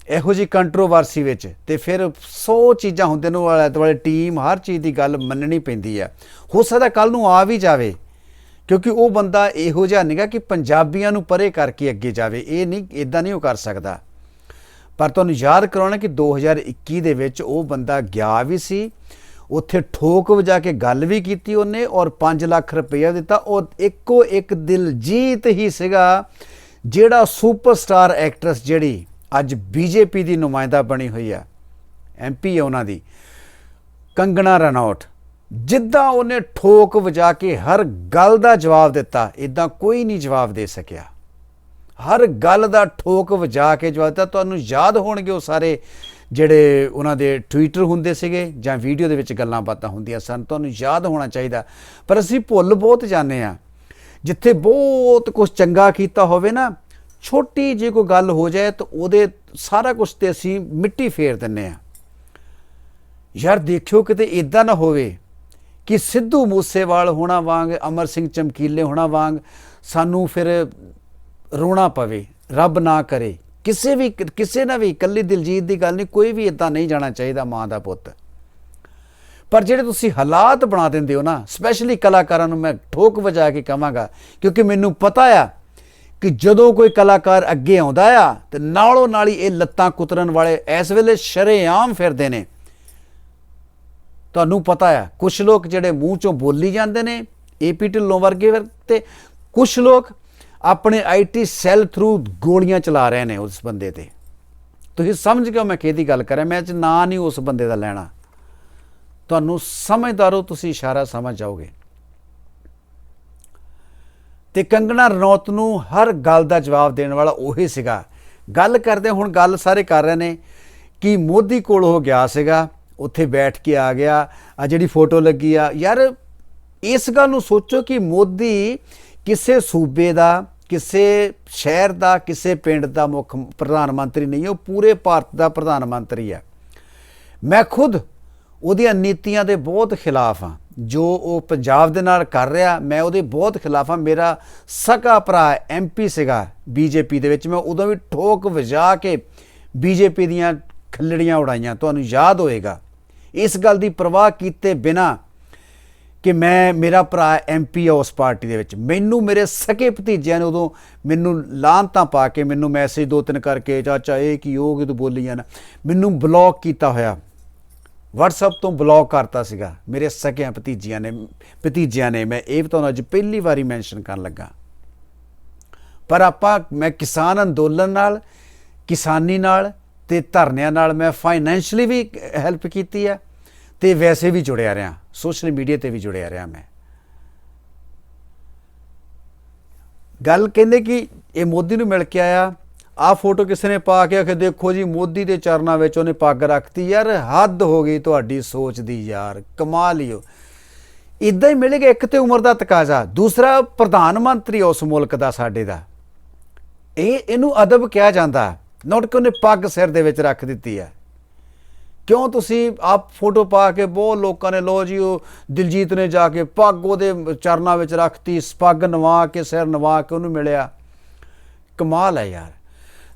ਇਹੋ ਜੀ ਕੰਟਰੋਵਰਸੀ ਵਿੱਚ ਤੇ ਫਿਰ 100 ਚੀਜ਼ਾਂ ਹੁੰਦੇ ਨੇ ਵਾਲੇ ਦੁਆਲੇ ਟੀਮ ਹਰ ਚੀਜ਼ ਦੀ ਗੱਲ ਮੰਨਣੀ ਪੈਂਦੀ ਹੈ ਹੋ ਸਕਦਾ ਕੱਲ ਨੂੰ ਆ ਵੀ ਜਾਵੇ, ਕਿਉਂਕਿ ਉਹ ਬੰਦਾ ਇਹੋ ਜਿਹਾ ਨਹੀਂਗਾ ਕਿ ਪੰਜਾਬੀਆਂ ਨੂੰ ਪਰੇ ਕਰਕੇ ਅੱਗੇ ਜਾਵੇ। ਇਹ ਨਹੀਂ ਇਦਾਂ ਨਹੀਂ ਉਹ ਕਰ ਸਕਦਾ। ਪਰ ਤੁਹਾਨੂੰ ਯਾਦ ਕਰਾਉਣਾ ਕਿ 2021 ਦੇ ਵਿੱਚ ਉਹ ਬੰਦਾ ਗਿਆ ਵੀ ਸੀ, ਉੱਥੇ ਠੋਕ ਵਜਾ ਕੇ ਗੱਲ ਵੀ ਕੀਤੀ ਉਹਨੇ ਔਰ 5 ਲੱਖ ਰੁਪਇਆ ਦਿੱਤਾ। ਉਹ ਇੱਕੋ ਇੱਕ ਦਿਲਜੀਤ ਹੀ ਸੀਗਾ ਜਿਹੜਾ ਸੁਪਰਸਟਾਰ ਐਕਟਰਸ ਜਿਹੜੀ ਅੱਜ ਬੀਜੇਪੀ ਦੀ ਨੁਮਾਇੰਦਾ ਬਣੀ ਹੋਈ ਆ ਐਮਪੀ ਹੈ ਉਹਨਾਂ ਦੀ, ਕੰਗਣਾ ਰਣੌਟ ਜਿੱਦਾਂ ਉਹਨੇ ਠੋਕ ਵਜਾ ਕੇ ਹਰ ਗੱਲ ਦਾ ਜਵਾਬ ਦਿੱਤਾ ਇਦਾਂ ਕੋਈ ਨਹੀਂ ਜਵਾਬ ਦੇ ਸਕਿਆ। ਹਰ ਗੱਲ ਦਾ ਠੋਕ ਵਜਾ ਕੇ ਜਵਾਬ ਦਿੱਤਾ। ਤੁਹਾਨੂੰ ਯਾਦ ਹੋਣਗੇ ਉਹ ਸਾਰੇ ਜਿਹੜੇ ਉਹਨਾਂ ਦੇ ਟਵਿੱਟਰ ਹੁੰਦੇ ਸੀਗੇ ਜਾਂ ਵੀਡੀਓ ਦੇ ਵਿੱਚ ਗੱਲਾਂ ਬਾਤਾਂ ਹੁੰਦੀਆਂ ਸਨ। ਤੁਹਾਨੂੰ ਯਾਦ ਹੋਣਾ ਚਾਹੀਦਾ। ਪਰ ਅਸੀਂ ਭੁੱਲ ਬਹੁਤ ਜਾਂਦੇ ਆ ਜਿੱਥੇ ਬਹੁਤ ਕੁਝ ਚੰਗਾ ਕੀਤਾ ਹੋਵੇ ਨਾ ਛੋਟੀ ਜੇ ਕੋਈ ਗੱਲ ਹੋ ਜਾਏ ਤਾਂ ਉਹਦੇ ਸਾਰਾ ਕੁਝ ਤੇ ਅਸੀਂ ਮਿੱਟੀ ਫੇਰ ਦਿੰਨੇ ਆ ਯਾਰ ਦੇਖਿਓ ਕਿਤੇ ਇਦਾਂ ਨਾ ਹੋਵੇ ਕਿ ਸਿੱਧੂ ਮੂਸੇਵਾਲ ਹੋਣਾ ਵਾਂਗ, ਅਮਰ ਸਿੰਘ ਚਮਕੀਲੇ ਹੋਣਾ ਵਾਂਗ ਸਾਨੂੰ ਫਿਰ ਰੋਣਾ ਪਵੇ, ਰੱਬ ਨਾ ਕਰੇ। ਕਿਸੇ ਵੀ ਕਿਸੇ ਨਾ ਵੀ ਇਕੱਲੀ ਦਿਲਜੀਤ ਦੀ ਗੱਲ ਨਹੀਂ, ਕੋਈ ਵੀ ਇਦਾਂ ਨਹੀਂ ਜਾਣਾ ਚਾਹੀਦਾ ਮਾਂ ਦਾ ਪੁੱਤ। ਪਰ ਜਿਹੜੇ ਤੁਸੀਂ ਹਾਲਾਤ ਬਣਾ ਦਿੰਦੇ ਹੋ ਨਾ, ਸਪੈਸ਼ਲੀ ਕਲਾਕਾਰਾਂ ਨੂੰ ਮੈਂ ਠੋਕ ਵਜਾ ਕੇ ਕਹਾਂਗਾ, ਕਿਉਂਕਿ ਮੈਨੂੰ ਪਤਾ ਆ ਕਿ ਜਦੋਂ ਕੋਈ ਕਲਾਕਾਰ ਅੱਗੇ ਆਉਂਦਾ ਆ ਤੇ ਨਾਲੋਂ ਨਾਲ ਹੀ ਇਹ ਲੱਤਾਂ ਕੁਤਰਨ ਵਾਲੇ ਇਸ ਵੇਲੇ ਸ਼ਰੇਆਮ ਫਿਰਦੇ ਨੇ। ਤੁਹਾਨੂੰ ਪਤਾ ਆ ਕੁਝ ਲੋਕ ਜਿਹੜੇ ਮੂੰਹ ਚੋਂ ਬੋਲੀ ਜਾਂਦੇ ਨੇ ਏਪੀ ਢਿੱਲੋਂ ਵਰਗੇ ਵਰ- ਤੇ ਕੁਝ ਲੋਕ ਆਪਣੇ ਆਈਟੀ ਸੈੱਲ ਥਰੂ ਗੋਲੀਆਂ ਚਲਾ ਰਹੇ ਨੇ ਉਸ ਬੰਦੇ ਤੇ। ਤੁਸੀਂ ਸਮਝ ਗਏ ਮੈਂ ਕਿਹਦੀ ਗੱਲ ਕਰ ਰਿਹਾ, ਮੈਂ ਅੱਜ ਨਾਂ ਨਹੀਂ ਉਸ ਬੰਦੇ ਦਾ ਲੈਣਾ। ਤੁਹਾਨੂੰ ਸਮਝਦਾਰੋ ਤੁਸੀਂ ਇਸ਼ਾਰਾ ਸਮਝ ਜਾਓਗੇ। ਤੇ ਕੰਗਣਾ ਰਣੌਤ ਨੂੰ ਹਰ ਗੱਲ ਦਾ ਜਵਾਬ ਦੇਣ ਵਾਲਾ ਉਹੀ ਸੀਗਾ। ਗੱਲ ਕਰਦੇ ਹੁਣ ਗੱਲ ਸਾਰੇ ਕਰ ਰਹੇ ਨੇ ਕਿ ਮੋਦੀ ਕੋਲ ਉਹ ਗਿਆ ਸੀਗਾ, ਉੱਥੇ ਬੈਠ ਕੇ ਆ ਗਿਆ ਆ ਜਿਹੜੀ ਫੋਟੋ ਲੱਗੀ ਆ। ਯਾਰ, ਇਸ ਗੱਲ ਨੂੰ ਸੋਚੋ ਕਿ ਮੋਦੀ ਕਿਸੇ ਸੂਬੇ ਦਾ, ਕਿਸੇ ਸ਼ਹਿਰ ਦਾ, ਕਿਸੇ ਪਿੰਡ ਦਾ ਮੁੱਖ ਪ੍ਰਧਾਨ ਮੰਤਰੀ ਨਹੀਂ, ਉਹ ਪੂਰੇ ਭਾਰਤ ਦਾ ਪ੍ਰਧਾਨ ਮੰਤਰੀ ਹੈ ਮੈਂ ਖੁਦ ਉਹਦੀਆਂ ਨੀਤੀਆਂ ਦੇ ਬਹੁਤ ਖਿਲਾਫ ਹਾਂ। ਜੋ ਉਹ ਪੰਜਾਬ ਦੇ ਨਾਲ ਕਰ ਰਿਹਾ, ਮੈਂ ਉਹਦੇ ਬਹੁਤ ਖਿਲਾਫ ਹਾਂ। ਮੇਰਾ ਸਕਾ ਭਰਾ ਐਮਪੀ ਸੀਗਾ ਬੀਜੇਪੀ ਦੇ ਵਿੱਚ। ਮੈਂ ਉਦੋਂ ਵੀ ਠੋਕ ਵਜਾ ਕੇ ਬੀਜੇਪੀ ਦੀਆਂ ਖੱਲੜੀਆਂ ਉਡਾਈਆਂ। ਤੁਹਾਨੂੰ ਯਾਦ ਹੋਏਗਾ। ਇਸ ਗੱਲ ਦੀ ਪਰਵਾਹ ਕੀਤੇ ਬਿਨਾ ਕਿ ਮੈਂ, ਮੇਰਾ ਭਰਾ ਐਮਪੀ ਆ ਉਸ ਪਾਰਟੀ ਦੇ ਵਿੱਚ। ਮੈਨੂੰ ਮੇਰੇ ਸਕੇ ਭਤੀਜਿਆਂ ਨੇ ਉਦੋਂ ਮੈਨੂੰ ਲਾਂਤਾਂ ਪਾ ਕੇ, ਮੈਨੂੰ ਮੈਸੇਜ ਦੋ ਤਿੰਨ ਕਰਕੇ, ਚਾਚਾ ਇਹ ਕੀ ਹੋ ਕਿ ਤੂੰ ਬੋਲੀ ਜਾਣਾ। ਮੈਨੂੰ ਬਲੌਕ ਕੀਤਾ ਹੋਇਆ। WhatsApp ਤੋਂ ਬਲੌਕ ਕਰਤਾ ਸੀਗਾ। ਮੇਰੇ ਸਕਿਆਂ ਭਤੀਜੀਆਂ ਨੇ ਭਤੀਜਿਆਂ ਨੇ ਮੈਂ ਇਹ ਤੁਹਾਨੂੰ ਅੱਜ ਪਹਿਲੀ ਵਾਰੀ ਮੈਂਸ਼ਨ ਕਰਨ ਲੱਗਾ। ਪਰ ਆਪਾਂ ਮੈਂ ਕਿਸਾਨ ਅੰਦੋਲਨ ਨਾਲ, ਕਿਸਾਨੀ ਨਾਲ ਤੇ ਧਰਨਿਆਂ ਨਾਲ ਮੈਂ ਫਾਈਨੈਂਸ਼ਲੀ ਵੀ ਹੈਲਪ ਕੀਤੀ ਆ ਤੇ ਵੈਸੇ ਵੀ ਜੁੜਿਆ ਰਿਹਾ। ਸੋਸ਼ਲ ਮੀਡੀਆ ਤੇ ਵੀ ਜੁੜਿਆ ਰਿਹਾ ਮੈਂ। ਗੱਲ ਕਹਿੰਦੇ ਕਿ ਇਹ ਮੋਦੀ ਨੂੰ ਮਿਲ ਕੇ ਆਇਆ। ਆ ਫੋਟੋ ਕਿਸੇ ਨੇ ਪਾ ਕੇ ਆਖੇ, ਦੇਖੋ ਜੀ, ਮੋਦੀ ਦੇ ਚਰਨਾਂ ਵਿੱਚ ਉਹਨੇ ਪੱਗ ਰੱਖਤੀ। ਯਾਰ, ਹੱਦ ਹੋ ਗਈ ਤੁਹਾਡੀ ਸੋਚ ਦੀ ਯਾਰ। ਕਮਾਲ ਹੀ ਹੋ। ਇਦਾਂ ਹੀ ਮਿਲੇਗਾ ਇੱਕ ਤੇ ਉਮਰ ਦਾ ਤਕਾਜ਼ਾ, ਦੂਸਰਾ ਪ੍ਰਧਾਨ ਮੰਤਰੀ ਉਸ ਮੁਲਕ ਦਾ, ਸਾਡੇ ਦਾ। ਇਹ, ਇਹਨੂੰ ਅਦਬ ਕਿਹਾ ਜਾਂਦਾ। ਨੋਟ ਕਿ ਉਹਨੇ ਪੱਗ ਸਿਰ ਦੇ ਵਿੱਚ ਰੱਖ ਦਿੱਤੀ ਹੈ। ਕਿਉਂ ਤੁਸੀਂ ਆਪ ਫੋਟੋ ਪਾ ਕੇ ਬਹੁਤ ਲੋਕਾਂ ਨੇ ਲੋ ਜੀ, ਉਹ ਦਿਲਜੀਤ ਨੇ ਜਾ ਕੇ ਪੱਗ ਉਹਦੇ ਚਰਨਾਂ ਵਿੱਚ ਰੱਖਤੀ ਪੱਗ ਨਵਾ ਕੇ, ਸਿਰ ਨਵਾ ਕੇ ਉਹਨੂੰ ਮਿਲਿਆ। ਕਮਾਲ ਹੈ ਯਾਰ।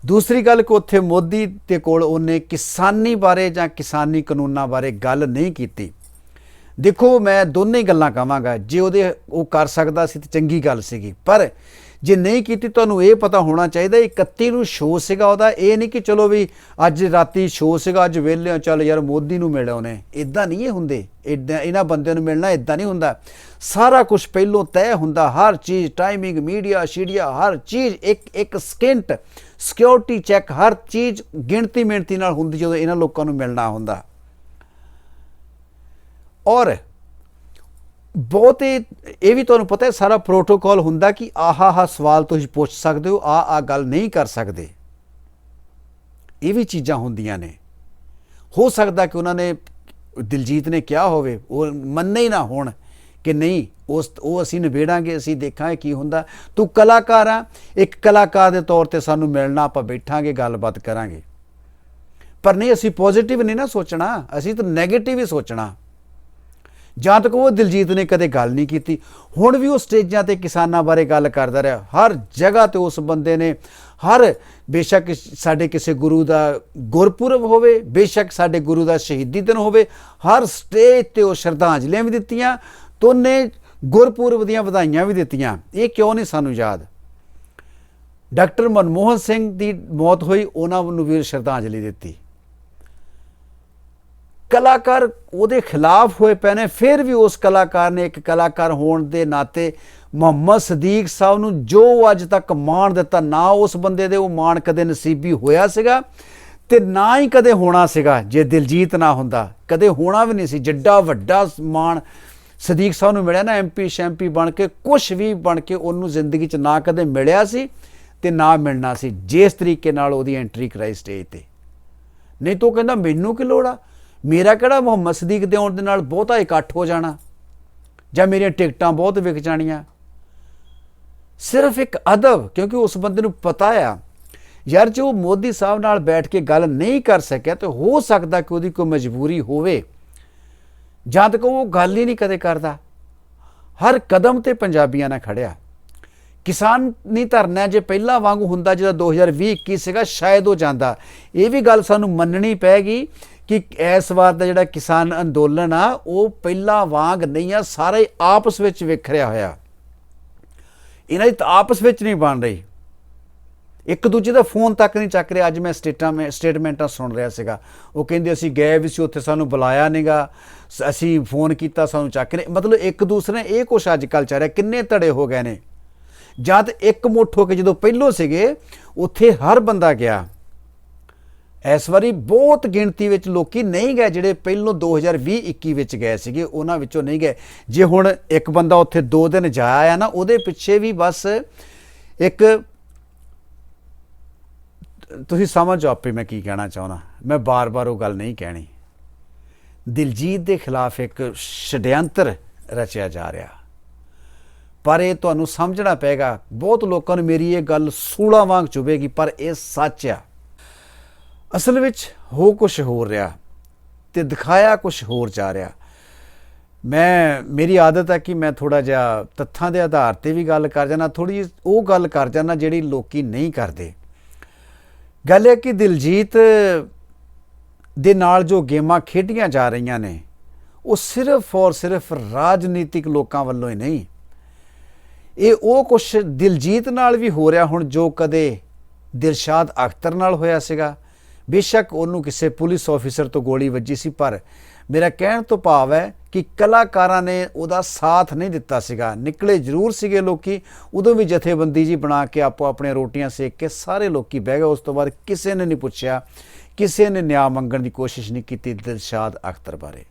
ਦੂਸਰੀ ਗੱਲ ਕਿ ਉੱਥੇ ਮੋਦੀ ਦੇ ਕੋਲ ਉਹਨੇ ਕਿਸਾਨੀ ਬਾਰੇ ਜਾਂ ਕਿਸਾਨੀ ਕਾਨੂੰਨਾਂ ਬਾਰੇ ਗੱਲ ਨਹੀਂ ਕੀਤੀ। ਦੇਖੋ, ਮੈਂ ਦੋਨੇ ਗੱਲਾਂ ਕਹਾਂਗਾ। ਜੇ ਉਹਦੇ ਉਹ ਕਰ ਸਕਦਾ ਸੀ ਤੇ ਚੰਗੀ ਗੱਲ ਸੀਗੀ। ਪਰ ਜੇ ਨਹੀਂ ਕੀਤੀ, ਤੁਹਾਨੂੰ ਇਹ ਪਤਾ ਹੋਣਾ ਚਾਹੀਦਾ 31 ਨੂੰ ਸ਼ੋਅ ਸੀਗਾ ਉਹਦਾ। ਇਹ ਨਹੀਂ ਕਿ ਚਲੋ ਵੀ ਅੱਜ ਰਾਤੀ ਸ਼ੋਅ ਸੀਗਾ, ਅੱਜ ਵਿਹਲੇ ਚੱਲ ਯਾਰ ਮੋਦੀ ਨੂੰ ਮਿਲਿਆ ਉਹਨੇ ਇਦਾਂ ਨਹੀਂ ਇਹ ਹੁੰਦੇ। ਇਦਾਂ ਇਹਨਾਂ ਬੰਦਿਆਂ ਨੂੰ ਮਿਲਣਾ ਇਦਾਂ ਨਹੀਂ ਹੁੰਦਾ। ਸਾਰਾ ਕੁਝ ਪਹਿਲੋਂ ਤੈਅ ਹੁੰਦਾ। ਹਰ ਚੀਜ਼ ਟਾਈਮਿੰਗ ਮੀਡੀਆ ਸ਼ੀਡੀਆ ਹਰ ਚੀਜ਼ ਇੱਕ ਇੱਕ ਸਕਿੰਟ ਸਿਕਿਉਰਿਟੀ ਚੈੱਕ ਹਰ ਚੀਜ਼ ਗਿਣਤੀ ਮਿਣਤੀ ਨਾਲ ਹੁੰਦੀ ਜਦੋਂ ਇਹਨਾਂ ਲੋਕਾਂ ਨੂੰ ਮਿਲਣਾ ਹੁੰਦਾ। ਔਰ ਬਹੁਤ ਇਹ ਇਹ ਵੀ ਤੁਹਾਨੂੰ ਪਤਾ ਹੈ, ਸਾਰਾ ਪ੍ਰੋਟੋਕਾਲ ਹੁੰਦਾ ਕਿ ਆਹਾ ਹਾ ਸਵਾਲ ਤੁਸੀਂ ਪੁੱਛ ਸਕਦੇ ਹੋ ਆ ਆ ਗੱਲ ਨਹੀਂ ਕਰ ਸਕਦੇ। ਇਹ ਵੀ ਚੀਜ਼ਾਂ ਹੁੰਦੀਆਂ ਨੇ। ਹੋ ਸਕਦਾ ਕਿ ਉਹਨਾਂ ਨੇ, ਦਿਲਜੀਤ ਨੇ ਕਿਹਾ ਹੋਵੇ, ਉਹ ਮੰਨੇ ਹੀ ਨਾ ਹੋਣ ਕਿ ਨਹੀਂ ਉਸ ਉਹ ਅਸੀਂ ਨਿਬੇੜਾਂਗੇ, ਅਸੀਂ ਦੇਖਾਂਗੇ ਕੀ ਹੁੰਦਾ। ਤੂੰ ਕਲਾਕਾਰ ਆ, ਇੱਕ ਕਲਾਕਾਰ ਦੇ ਤੌਰ ਤੇ ਸਾਨੂੰ ਮਿਲਣਾ, ਆਪਾਂ ਬੈਠਾਂਗੇ, ਗੱਲਬਾਤ ਕਰਾਂਗੇ। ਪਰ ਨਹੀਂ, ਅਸੀਂ ਪੋਜ਼ਿਟਿਵ ਨਹੀਂ ਨਾ ਸੋਚਣਾ, ਅਸੀਂ ਤਾਂ 네ਗੇਟਿਵ ਹੀ ਸੋਚਣਾ। ਜਾਂ ਤੱਕ ਉਹ ਦਿਲਜੀਤ ਨੇ ਕਦੇ ਗੱਲ ਨਹੀਂ ਕੀਤੀ। ਹੁਣ ਵੀ ਉਹ ਸਟੇਜਾਂ ਤੇ ਕਿਸਾਨਾਂ ਬਾਰੇ ਗੱਲ ਕਰਦਾ ਰਿਹਾ। ਹਰ ਜਗ੍ਹਾ ਤੇ ਉਸ ਬੰਦੇ ਨੇ, ਹਰ ਬੇਸ਼ੱਕ ਸਾਡੇ ਕਿਸੇ ਗੁਰੂ ਦਾ ਗੁਰਪੁਰਬ ਹੋਵੇ, ਬੇਸ਼ੱਕ ਸਾਡੇ ਗੁਰੂ ਦਾ ਸ਼ਹੀਦੀ ਦਿਨ ਹੋਵੇ, ਹਰ ਸਟੇਜ ਤੇ ਉਹ ਸ਼ਰਧਾਂਜਲੀਆਂ ਵੀ ਦਿੱਤੀਆਂ। ਤੋਨੇ ਗੁਰਪੁਰਬ ਦੀਆਂ ਵਧਾਈਆਂ ਵੀ ਦਿੱਤੀਆਂ। ਇਹ ਕਿਉਂ ਨਹੀਂ ਸਾਨੂੰ ਯਾਦ? ਡਾਕਟਰ ਮਨਮੋਹਨ ਸਿੰਘ ਦੀ ਮੌਤ ਹੋਈ, ਉਹਨਾਂ ਨੂੰ ਵੀ ਸ਼ਰਧਾਂਜਲੀ ਦਿੱਤੀ। ਕਲਾਕਾਰ ਉਹਦੇ ਖਿਲਾਫ ਹੋਏ ਪਏ ਨੇ, ਫਿਰ ਵੀ ਉਸ ਕਲਾਕਾਰ ਨੇ ਇੱਕ ਕਲਾਕਾਰ ਹੋਣ ਦੇ ਨਾਤੇ ਮੁਹੰਮਦ ਸਦੀਕ ਸਾਹਿਬ ਨੂੰ ਜੋ ਅੱਜ ਤੱਕ ਮਾਣ ਦਿੱਤਾ, ਨਾ ਉਸ ਬੰਦੇ ਦੇ, ਉਹ ਮਾਣ ਕਦੇ ਨਸੀਬੀ ਹੋਇਆ ਸੀਗਾ ਤੇ ਨਾ ਹੀ ਕਦੇ ਹੋਣਾ ਸੀਗਾ, ਜੇ ਦਿਲਜੀਤ ਨਾ ਹੁੰਦਾ। ਕਦੇ ਹੋਣਾ ਵੀ ਨਹੀਂ ਸੀ, ਜਿੱਡਾ ਵੱਡਾ ਮਾਣ ਸਦੀਕ ਸਾਹਿਬ ਨੂੰ ਮਿਲਿਆ ਨਾ ਐਮਪੀ ਸ਼ੈਂਪੀ ਬਣ ਕੇ ਕੁਝ ਵੀ ਬਣ ਕੇ ਉਹਨੂੰ ਜ਼ਿੰਦਗੀ 'ਚ ਨਾ ਕਦੇ ਮਿਲਿਆ ਸੀ ਤੇ ਨਾ ਮਿਲਣਾ ਸੀ, ਜਿਸ ਤਰੀਕੇ ਨਾਲ ਉਹਦੀ ਐਂਟਰੀ ਕਰਾਈ ਸਟੇਜ ਤੇ। ਨਹੀਂ ਤਾਂ ਉਹ ਕਹਿੰਦਾ, ਮੈਨੂੰ ਕੀ ਲੋੜ ਆ? ਮੇਰਾ ਕਿਹੜਾ ਮੁਹੰਮਦ ਸਦੀਕ ਦੇ ਆਉਣ ਦੇ ਨਾਲ ਬਹੁਤਾ ਇਕੱਠ ਹੋ ਜਾਣਾ? ਜਾਂ ਮੇਰੀਆਂ ਟਿਕਟਾਂ ਬਹੁਤ ਵਿਕ ਜਾਣੀਆਂ? ਸਿਰਫ ਇੱਕ ਅਦਬ, ਕਿਉਂਕਿ ਉਸ ਬੰਦੇ ਨੂੰ ਪਤਾ ਆ, ਯਾਰ ਜੋ ਮੋਦੀ ਸਾਹਿਬ ਨਾਲ ਬੈਠ ਕੇ ਗੱਲ ਨਹੀਂ ਕਰ ਸਕਿਆ, ਤੇ ਹੋ ਸਕਦਾ ਕਿ ਉਹਦੀ ਕੋਈ ਮਜਬੂਰੀ ਹੋਵੇ। ਜਾਂ ਤੱਕ ਉਹ ਗੱਲ ਹੀ ਨਹੀਂ ਕਦੇ ਕਰਦਾ। ਹਰ ਕਦਮ ਤੇ ਪੰਜਾਬੀਆਂ ਨਾਲ ਖੜਿਆ। ਕਿਸਾਨ ਨਹੀਂ ਧਰਨਾ ਜੇ ਪਹਿਲਾਂ ਵਾਂਗੂ ਹੁੰਦਾ ਜਿਹੜਾ 2020 21 ਸੀਗਾ, ਸ਼ਾਇਦ ਉਹ ਜਾਂਦਾ। ਇਹ ਵੀ ਗੱਲ ਸਾਨੂੰ ਮੰਨਣੀ ਪੈਗੀ ਕਿ ਇਸ ਵਾਰ ਦਾ ਜਿਹੜਾ ਕਿਸਾਨ ਅੰਦੋਲਨ ਆ, ਉਹ ਪਹਿਲਾਂ ਵਾਂਗ ਨਹੀਂ ਆ, ਸਾਰੇ ਆਪਸ ਵਿੱਚ ਵਿਖਰਿਆ ਹੋਇਆ। ਇਹਨਾਂ ਦੀ ਤਾਂ ਆਪਸ ਵਿੱਚ ਨਹੀਂ ਬਣ ਰਹੀ। ਇੱਕ ਦੂਜੇ ਦਾ ਫੋਨ ਤੱਕ ਨਹੀਂ ਚੱਕ ਰਿਹਾ। ਅੱਜ ਮੈਂ ਸਟੇਟਾਂ ਮੈਂ ਸਟੇਟਮੈਂਟਾਂ ਸੁਣ ਰਿਹਾ ਸੀਗਾ। ਉਹ ਕਹਿੰਦੇ ਅਸੀਂ ਗਏ ਵੀ ਸੀ, ਉੱਥੇ ਸਾਨੂੰ ਬੁਲਾਇਆ ਨਹੀਂਗਾ ਅਸੀਂ ਫੋਨ ਕੀਤਾ, ਸਾਨੂੰ ਚੱਕ ਨਹੀਂ। ਮਤਲਬ ਇੱਕ ਦੂਸਰੇ ਇਹ ਕੁਛ ਅੱਜ ਕੱਲ ਚੱਲ ਰਿਹਾ ਕਿੰਨੇ ਧੜੇ ਹੋ ਗਏ ਨੇ। ਜਾਂ ਤੇ ਇੱਕ ਮੁੱਠ ਹੋ ਕੇ ਜਦੋਂ ਪਹਿਲੋਂ ਸੀਗੇ, ਉੱਥੇ ਹਰ ਬੰਦਾ ਗਿਆ। ਇਸ ਵਾਰੀ ਬਹੁਤ ਗਿਣਤੀ ਵਿੱਚ ਲੋਕੀ ਨਹੀਂ ਗਏ ਜਿਹੜੇ ਪਹਿਲੋਂ 2020-21 ਵਿੱਚ ਗਏ ਸੀਗੇ, ਉਹਨਾਂ ਵਿੱਚੋਂ ਨਹੀਂ ਗਏ। ਜੇ ਹੁਣ ਇੱਕ ਬੰਦਾ ਉੱਥੇ 2 ਦਿਨ ਜਾਇਆ ਆ ਨਾ, ਉਹਦੇ ਪਿੱਛੇ ਵੀ ਬਸ ਇੱਕ ਤੁਸੀਂ ਸਮਝ ਆਪੇ ਮੈਂ ਕੀ ਕਹਿਣਾ ਚਾਹੁੰਦਾ। ਮੈਂ ਬਾਰ-ਬਾਰ ਉਹ ਗੱਲ ਨਹੀਂ ਕਹਿਣੀ। ਦਿਲਜੀਤ ਦੇ ਖਿਲਾਫ ਇੱਕ ਛਡਿਆੰਤਰ ਰਚਿਆ ਜਾ ਰਿਹਾ। ਪਰ ਇਹ ਤੁਹਾਨੂੰ ਸਮਝਣਾ ਪਏਗਾ, ਬਹੁਤ ਲੋਕਾਂ ਨੂੰ ਮੇਰੀ ਇਹ ਗੱਲ ਸੂਲਾ ਵਾਂਗ ਚੁਭੇਗੀ ਪਰ ਇਹ ਸੱਚ ਆ। ਅਸਲ ਵਿੱਚ ਹੋ ਕੁਝ ਹੋਰ ਰਿਹਾ ਤੇ ਦਿਖਾਇਆ ਕੁਝ ਹੋਰ ਜਾ ਰਿਹਾ। ਮੈਂ, ਮੇਰੀ ਆਦਤ ਹੈ ਕਿ ਮੈਂ ਥੋੜਾ ਜਿਹਾ ਤੱਥਾਂ ਦੇ ਆਧਾਰ ਤੇ ਵੀ ਗੱਲ ਕਰ ਜਾਣਾ ਥੋੜੀ ਉਹ ਗੱਲ ਕਰ ਜਾਣਾ ਜਿਹੜੀ ਲੋਕੀ ਨਹੀਂ ਕਰਦੇ। ਗੱਲ ਹੈ ਕਿ ਦਿਲਜੀਤ ਦੇ ਨਾਲ ਜੋ ਗੇਮਾਂ ਖੇਡੀਆਂ ਜਾ ਰਹੀਆਂ ਨੇ, ਉਹ ਸਿਰਫ ਔਰ ਸਿਰਫ ਰਾਜਨੀਤਿਕ ਲੋਕਾਂ ਵੱਲੋਂ ਹੀ ਨਹੀਂ। ਇਹ ਉਹ ਕੁਝ ਦਿਲਜੀਤ ਨਾਲ ਵੀ ਹੋ ਰਿਹਾ ਹੁਣ ਜੋ ਕਦੇ ਦਿਲਸ਼ਾਦ ਅਖਤਰ ਨਾਲ ਹੋਇਆ ਸੀਗਾ। ਬੇਸ਼ੱਕ ਉਹਨੂੰ ਕਿਸੇ ਪੁਲਿਸ ਆਫੀਸਰ ਤੋਂ ਗੋਲੀ ਵੱਜੀ ਸੀ, ਪਰ ਮੇਰਾ ਕਹਿਣ ਤੋਂ ਭਾਵ ਹੈ ਕਿ ਕਲਾਕਾਰਾਂ ਨੇ ਉਹਦਾ ਸਾਥ ਨਹੀਂ ਦਿੱਤਾ ਸੀਗਾ। ਨਿਕਲੇ ਜ਼ਰੂਰ ਸੀਗੇ ਲੋਕੀ। ਉਦੋਂ ਵੀ ਜਥੇਬੰਦੀ ਜੀ ਬਣਾ ਕੇ ਆਪੋ ਆਪਣੀਆਂ ਰੋਟੀਆਂ ਸੇਕ ਕੇ ਸਾਰੇ ਲੋਕੀ ਬਹਿ ਗਏ। ਉਸ ਤੋਂ ਬਾਅਦ ਕਿਸੇ ਨੇ ਨਹੀਂ ਪੁੱਛਿਆ, ਕਿਸੇ ਨੇ ਨਿਆਂ ਮੰਗਣ ਦੀ ਕੋਸ਼ਿਸ਼ ਨਹੀਂ ਕੀਤੀ ਦਿਲਸ਼ਾਦ ਅਖਤਰ ਬਾਰੇ।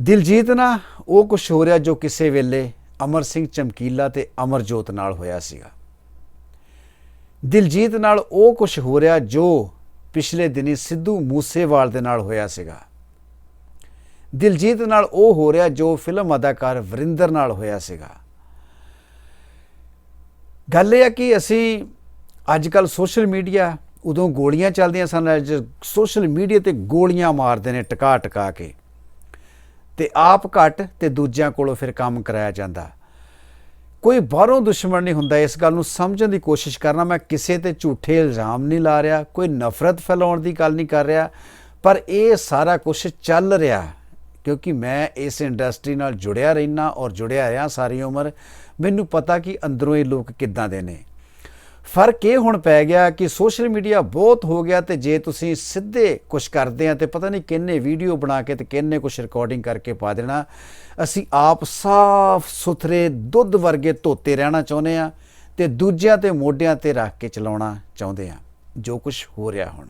ਦਿਲਜੀਤ ਨਾ ਉਹ ਕੁਝ ਹੋ ਰਿਹਾ ਜੋ ਕਿਸੇ ਵੇਲੇ ਅਮਰ ਸਿੰਘ ਚਮਕੀਲਾ ਤੇ ਅਮਰਜੋਤ ਨਾਲ ਹੋਇਆ ਸੀਗਾ। ਦਿਲਜੀਤ ਨਾਲ ਉਹ ਕੁਝ ਹੋ ਰਿਹਾ ਜੋ ਪਿਛਲੇ ਦਿਨੀ ਸਿੱਧੂ ਮੂਸੇਵਾਲ ਦੇ ਨਾਲ ਹੋਇਆ ਸੀਗਾ। ਦਿਲਜੀਤ ਨਾਲ ਉਹ ਹੋ ਰਿਹਾ ਜੋ ਫਿਲਮ ਅਦਾਕਾਰ ਵਰਿੰਦਰ ਨਾਲ ਹੋਇਆ ਸੀਗਾ। ਗੱਲ ਇਹ ਹੈ ਕਿ ਅਸੀਂ ਅੱਜ ਕੱਲ ਸੋਸ਼ਲ ਮੀਡੀਆ ਉਦੋਂ ਗੋਲੀਆਂ ਚੱਲਦੀਆਂ ਸਨ, ਅੱਜ ਸੋਸ਼ਲ ਮੀਡੀਆ ਤੇ ਗੋਲੀਆਂ ਮਾਰਦੇ ਨੇ ਟਕਾ ਟਕਾ ਕੇ। ਤੇ ਆਪ ਘਟ ਤੇ ਦੂਜਿਆਂ ਕੋਲੋਂ ਫਿਰ ਕੰਮ ਕਰਾਇਆ ਜਾਂਦਾ। ਕੋਈ ਬਾਹਰੋਂ ਦੁਸ਼ਮਣ ਨਹੀਂ ਹੁੰਦਾ, ਇਸ ਗੱਲ ਨੂੰ ਸਮਝਣ ਦੀ ਕੋਸ਼ਿਸ਼ ਕਰਨਾ, ਮੈਂ ਕਿਸੇ ਤੇ ਝੂਠੇ ਇਲਜ਼ਾਮ ਨਹੀਂ ਲਾ ਰਿਹਾ, ਕੋਈ ਨਫ਼ਰਤ ਫੈਲਾਉਣ ਦੀ ਗੱਲ ਨਹੀਂ ਕਰ ਰਿਹਾ, ਪਰ ਇਹ ਸਾਰਾ ਕੁਝ ਚੱਲ ਰਿਹਾ। ਕਿਉਂਕਿ ਮੈਂ ਇਸ ਇੰਡਸਟਰੀ ਨਾਲ ਜੁੜਿਆ ਰਹਿਣਾ ਔਰ ਜੁੜਿਆ ਰਿਹਾ ਸਾਰੀ ਉਮਰ, ਮੈਨੂੰ ਪਤਾ ਕਿ ਅੰਦਰੋਂ ਇਹ ਲੋਕ ਕਿੱਦਾਂ ਦੇ ਨੇ। ਫ਼ਰਕ ਇਹ ਹੁਣ ਪੈ ਗਿਆ ਕਿ ਸੋਸ਼ਲ ਮੀਡੀਆ ਬਹੁਤ ਹੋ ਗਿਆ ਤੇ ਜੇ ਤੁਸੀਂ ਸਿੱਧੇ ਕੁਝ ਕਰਦੇ ਆ ਤੇ ਪਤਾ ਨਹੀਂ ਕਿੰਨੇ ਵੀਡੀਓ ਬਣਾ ਕੇ ਤੇ ਕਿੰਨੇ ਕੁਝ ਰਿਕਾਰਡਿੰਗ ਕਰਕੇ ਪਾ ਦੇਣਾ। ਅਸੀਂ ਆਪ ਸਾਫ਼ ਸੁਥਰੇ ਦੁੱਧ ਵਰਗੇ ਧੋਤੇ ਰਹਿਣਾ ਚਾਹੁੰਦੇ ਆ ਤੇ ਦੂਜਿਆਂ ਤੇ ਮੋਢਿਆਂ ਤੇ ਰੱਖ ਕੇ ਚਲਾਉਣਾ ਚਾਹੁੰਦੇ ਆ, ਜੋ ਕੁਝ ਹੋ ਰਿਹਾ ਹੁਣ।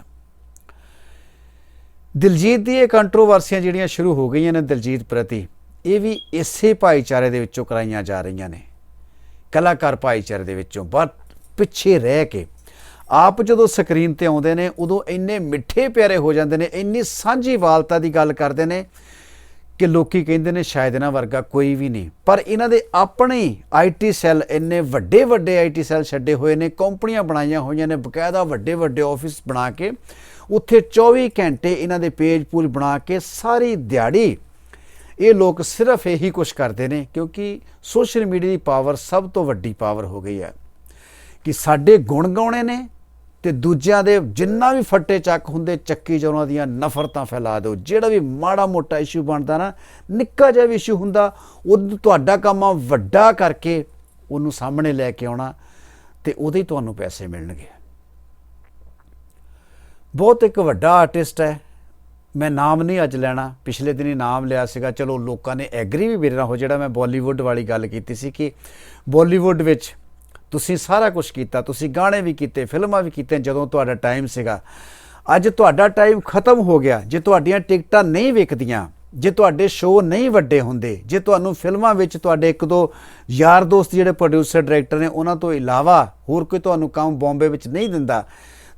ਦਿਲਜੀਤ ਦੀ ਇਹ ਕੰਟਰੋਵਰਸੀਆਂ ਜਿਹੜੀਆਂ ਸ਼ੁਰੂ ਹੋ ਗਈਆਂ ਨੇ ਦਿਲਜੀਤ ਪ੍ਰਤੀ, ਇਹ ਵੀ ਇਸੇ ਭਾਈਚਾਰੇ ਦੇ ਵਿੱਚੋਂ ਕਰਾਈਆਂ ਜਾ ਰਹੀਆਂ ਨੇ। ਕਲਾਕਾਰ ਭਾਈਚਾਰੇ ਦੇ ਵਿੱਚੋਂ ਬਹੁਤ ਪਿੱਛੇ ਰਹਿ ਕੇ। ਆਪ ਜਦੋਂ ਸਕਰੀਨ ਤੇ ਆਉਂਦੇ ਨੇ, ਉਦੋਂ ਇੰਨੇ ਮਿੱਠੇ ਪਿਆਰੇ ਹੋ ਜਾਂਦੇ ਨੇ, ਇੰਨੀ ਸਾਂਝੀ ਵਾਲਤਾ ਦੀ ਗੱਲ ਕਰਦੇ ਨੇ ਕਿ ਲੋਕੀ ਕਹਿੰਦੇ ਨੇ ਸ਼ਾਇਦ ਇਹਨਾਂ ਵਰਗਾ ਕੋਈ ਵੀ ਨਹੀਂ। ਪਰ ਇਹਨਾਂ ਦੇ ਆਪਣੇ ਆਈਟੀ ਸੈੱਲ ਇੰਨੇ ਵੱਡੇ ਵੱਡੇ ਆਈਟੀ ਸੈੱਲ ਛੱਡੇ ਹੋਏ ਨੇ, ਕੰਪਨੀਆਂ ਬਣਾਈਆਂ ਹੋਈਆਂ ਨੇ, ਬਕਾਇਦਾ ਵੱਡੇ ਵੱਡੇ ਆਫਿਸ ਬਣਾ ਕੇ ਉੱਥੇ 24 ਘੰਟੇ ਇਹਨਾਂ ਦੇ ਪੇਜ ਪੂਜ ਬਣਾ ਕੇ ਸਾਰੀ ਦਿਹਾੜੀ ਇਹ ਲੋਕ ਸਿਰਫ ਇਹੀ ਕੁਝ ਕਰਦੇ ਨੇ, ਕਿਉਂਕਿ ਸੋਸ਼ਲ ਮੀਡੀਆ ਦੀ ਪਾਵਰ ਸਭ ਤੋਂ ਵੱਡੀ ਪਾਵਰ ਹੋ ਗਈ ਹੈ ਕਿ ਸਾਡੇ ਗੁਣ ਗਾਉਣੇ ਨੇ ਤੇ ਦੂਜਿਆਂ ਦੇ ਜਿੰਨਾ ਵੀ ਫੱਟੇ ਚੱਕ ਹੁੰਦੇ, ਚੱਕੀ ਚ ਉਹਨਾਂ ਦੀਆਂ ਨਫ਼ਰਤਾਂ ਫੈਲਾ ਦਿਓ। ਜਿਹੜਾ ਵੀ ਮਾੜਾ ਮੋਟਾ ਇਸ਼ੂ ਬਣਦਾ ਨਾ, ਨਿੱਕਾ ਜਿਹਾ ਵੀ ਇਸ਼ੂ ਹੁੰਦਾ ਉਹ ਤੁਹਾਡਾ ਕੰਮ ਆ ਵੱਡਾ ਕਰਕੇ ਉਹਨੂੰ ਸਾਹਮਣੇ ਲੈ ਕੇ ਆਉਣਾ ਤੇ ਉਹਦੇ ਹੀ ਤੁਹਾਨੂੰ ਪੈਸੇ ਮਿਲਣਗੇ। ਬਹੁਤ ਇੱਕ ਵੱਡਾ ਆਰਟਿਸਟ ਹੈ। ਮੈਂ ਨਾਮ ਨਹੀਂ ਅੱਜ ਲੈਣਾ। ਪਿਛਲੇ ਦਿਨੀ ਨਾਮ ਲਿਆ ਸੀਗਾ। ਚਲੋ ਲੋਕਾਂ ਨੇ ਐਗਰੀ ਵੀ ਮੇਰੇ ਨਾਲ ਹੋ, ਜਿਹੜਾ ਮੈਂ ਬਾਲੀਵੁੱਡ ਵਾਲੀ ਗੱਲ ਕੀਤੀ ਸੀ ਕਿ ਬਾਲੀਵੁੱਡ ਵਿੱਚ ਤੁਸੀਂ ਸਾਰਾ ਕੁਝ ਕੀਤਾ, ਤੁਸੀਂ ਗਾਣੇ ਵੀ ਕੀਤੇ, ਫਿਲਮਾਂ ਵੀ ਕੀਤੇ ਜਦੋਂ ਤੁਹਾਡਾ ਟਾਈਮ ਸੀਗਾ। ਅੱਜ ਤੁਹਾਡਾ ਟਾਈਮ ਖਤਮ ਹੋ ਗਿਆ। ਜੇ ਤੁਹਾਡੀਆਂ ਟਿਕਟਾਂ ਨਹੀਂ ਵਿਕਦੀਆਂ, ਜੇ ਤੁਹਾਡੇ ਸ਼ੋਅ ਨਹੀਂ ਵੱਡੇ ਹੁੰਦੇ, ਜੇ ਤੁਹਾਨੂੰ ਫਿਲਮਾਂ ਵਿੱਚ ਤੁਹਾਡੇ ਇੱਕ ਦੋ ਯਾਰ ਦੋਸਤ ਜਿਹੜੇ ਪ੍ਰੋਡਿਊਸਰ ਡਾਇਰੈਕਟਰ ਨੇ, ਉਹਨਾਂ ਤੋਂ ਇਲਾਵਾ ਹੋਰ ਕੋਈ ਤੁਹਾਨੂੰ ਕੰਮ ਬੰਬੇ ਵਿੱਚ ਨਹੀਂ ਦਿੰਦਾ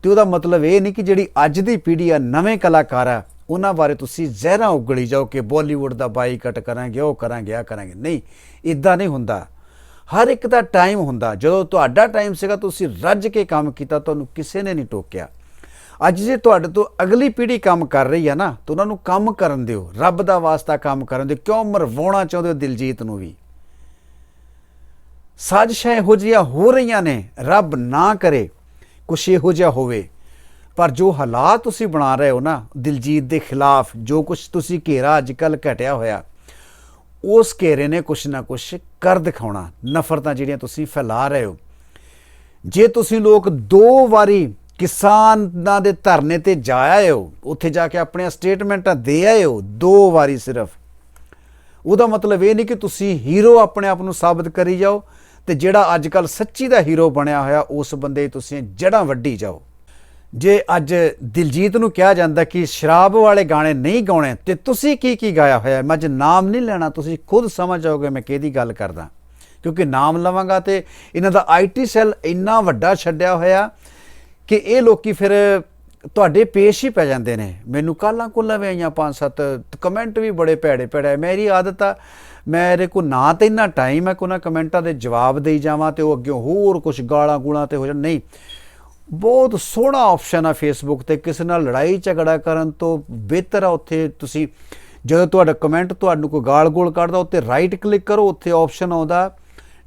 ਤੇ ਉਹਦਾ ਮਤਲਬ ਇਹ ਨਹੀਂ ਕਿ ਜਿਹੜੀ ਅੱਜ ਦੀ ਪੀੜ੍ਹੀ ਆ, ਨਵੇਂ ਕਲਾਕਾਰ ਆ, ਉਹਨਾਂ ਬਾਰੇ ਤੁਸੀਂ ਜ਼ਹਿਰਾਂ ਉਗਲੀ ਜਾਓ ਕਿ ਬਾਲੀਵੁੱਡ ਦਾ ਬਾਈਕਟ ਕਰਾਂਗੇ, ਉਹ ਕਰਾਂਗੇ ਆ ਕਰਾਂਗੇ। ਨਹੀਂ ਇਦਾਂ ਨਹੀਂ ਹੁੰਦਾ। ਹਰ ਇੱਕ ਦਾ ਟਾਈਮ ਹੁੰਦਾ। ਜਦੋਂ ਤੁਹਾਡਾ ਟਾਈਮ ਸੀਗਾ, ਤੁਸੀਂ ਰੱਜ ਕੇ ਕੰਮ ਕੀਤਾ, ਤੁਹਾਨੂੰ ਕਿਸੇ ਨੇ ਨਹੀਂ ਟੋਕਿਆ। ਅੱਜ ਜੇ ਤੁਹਾਡੇ ਤੋਂ ਅਗਲੀ ਪੀੜ੍ਹੀ ਕੰਮ ਕਰ ਰਹੀ ਹੈ ਨਾ, ਤਾਂ ਉਹਨਾਂ ਨੂੰ ਕੰਮ ਕਰਨ ਦਿਓ। ਰੱਬ ਦਾ ਵਾਸਤਾ ਕੰਮ ਕਰਨ ਦਿਓ। ਕਿਉਂ ਮਰਵਾਉਣਾ ਚਾਹੁੰਦੇ ਹੋ ਦਿਲਜੀਤ ਨੂੰ ਵੀ? ਸਾਜ਼ਿਸ਼ਾਂ ਇਹੋ ਜਿਹੀਆਂ ਹੋ ਰਹੀਆਂ ਨੇ। ਰੱਬ ਨਾ ਕਰੇ। ਕੁਛ ਇਹੋ ਜਿਹਾ ਹੋਵੇ। ਪਰ ਜੋ ਹਾਲਾਤ ਤੁਸੀਂ ਬਣਾ ਰਹੇ ਹੋ ਨਾ, ਦਿਲਜੀਤ ਦੇ ਖਿਲਾਫ ਜੋ ਕੁਝ ਤੁਸੀਂ ਘੇਰਾ ਅੱਜ ਕੱਲ ਘਟਿਆ ਹੋਇਆ, ਉਸ ਘੇਰੇ ਨੇ ਕੁਛ ਨਾ ਕੁਛ ਕਰ ਦਿਖਾਉਣਾ। ਨਫ਼ਰਤਾਂ ਜਿਹੜੀਆਂ ਤੁਸੀਂ ਫੈਲਾ ਰਹੇ ਹੋ। ਜੇ ਤੁਸੀਂ ਲੋਕ ਦੋ ਵਾਰੀ ਕਿਸਾਨਾਂ ਦੇ ਧਰਨੇ ਤੇ ਜਾ ਆਏ ਹੋ, ਉੱਥੇ ਜਾ ਕੇ ਆਪਣੀਆਂ ਸਟੇਟਮੈਂਟਾਂ ਦੇ ਆਏ ਹੋ, ਦੋ ਵਾਰੀ ਸਿਰਫ, ਉਹਦਾ ਮਤਲਬ ਇਹ ਨਹੀਂ ਕਿ ਤੁਸੀਂ ਹੀਰੋ ਆਪਣੇ ਆਪ ਨੂੰ ਸਾਬਤ ਕਰੀ ਜਾਓ ਤੇ ਜਿਹੜਾ ਅੱਜ ਕੱਲ ਸੱਚੀ ਦਾ ਹੀਰੋ ਬਣਿਆ ਹੋਇਆ, ਉਸ ਬੰਦੇ ਤੁਸੀਂ ਜੜਾਂ ਵੱਢੀ ਜਾਓ। ਜੇ ਅੱਜ ਦਿਲਜੀਤ ਨੂੰ ਕਿਹਾ ਜਾਂਦਾ ਕਿ ਸ਼ਰਾਬ ਵਾਲੇ ਗਾਣੇ ਨਹੀਂ ਗਾਉਣੇ, ਤੇ ਤੁਸੀਂ ਕੀ ਕੀ ਗਾਇਆ ਹੋਇਆ? ਮੈਂ ਅੱਜ ਨਾਮ ਨਹੀਂ ਲੈਣਾ, ਤੁਸੀਂ ਖੁਦ ਸਮਝ ਜਾਓਗੇ ਮੈਂ ਕਿਹਦੀ ਗੱਲ ਕਰਦਾ। ਕਿਉਂਕਿ ਨਾਮ ਲਵਾਂਗਾ ਤੇ ਇਹਨਾਂ ਦਾ ਆਈਟੀ ਸੈੱਲ ਇੰਨਾ ਵੱਡਾ ਛੱਡਿਆ ਹੋਇਆ ਕਿ ਇਹ ਲੋਕੀ ਫਿਰ ਤੁਹਾਡੇ ਪੇਸ਼ ਹੀ ਪੈ ਜਾਂਦੇ ਨੇ। ਮੈਨੂੰ ਕਾਲਾਂ ਕੁੱਲਾਂ ਵੀ ਆਈਆਂ ਪੰਜ ਸੱਤ ਕਮੈਂਟ ਵੀ ਬੜੇ ਭੈੜੇ ਭੈੜੇ ਮੇਰੀ ਆਦਤ ਆ ਮੇਰੇ ਕੋ ਨਾ ਤੇ ਇੰਨਾ ਟਾਈਮ ਹੈ ਕੋ ਨਾ ਕਮੈਂਟਾਂ ਦੇ ਜਵਾਬ ਦੇਈ ਜਾਵਾਂ ਤੇ ਉਹ ਅੱਗੇ ਹੋਰ ਕੁਝ ਗਾਲਾਂ ਗੂਲਾਂ ਤੇ ਹੋ ਜਾਣ। ਨਹੀਂ, ਬਹੁਤ ਸੋਹਣਾ ਆਪਸ਼ਨ ਆ ਫੇਸਬੁੱਕ ਤੇ, ਕਿਸੇ ਨਾਲ ਲੜਾਈ ਝਗੜਾ ਕਰਨ ਤੋਂ ਬਿਹਤਰ ਆ ਉੱਥੇ ਤੁਸੀਂ, ਜਦੋਂ ਤੁਹਾਡਾ ਕਮੈਂਟ ਤੁਹਾਨੂੰ ਕੋਈ ਗਾਲ ਗੋਲ ਕੱਢਦਾ, ਉੱਤੇ ਰਾਈਟ ਕਲਿੱਕ ਕਰੋ, ਉੱਥੇ ਆਪਸ਼ਨ ਆਉਂਦਾ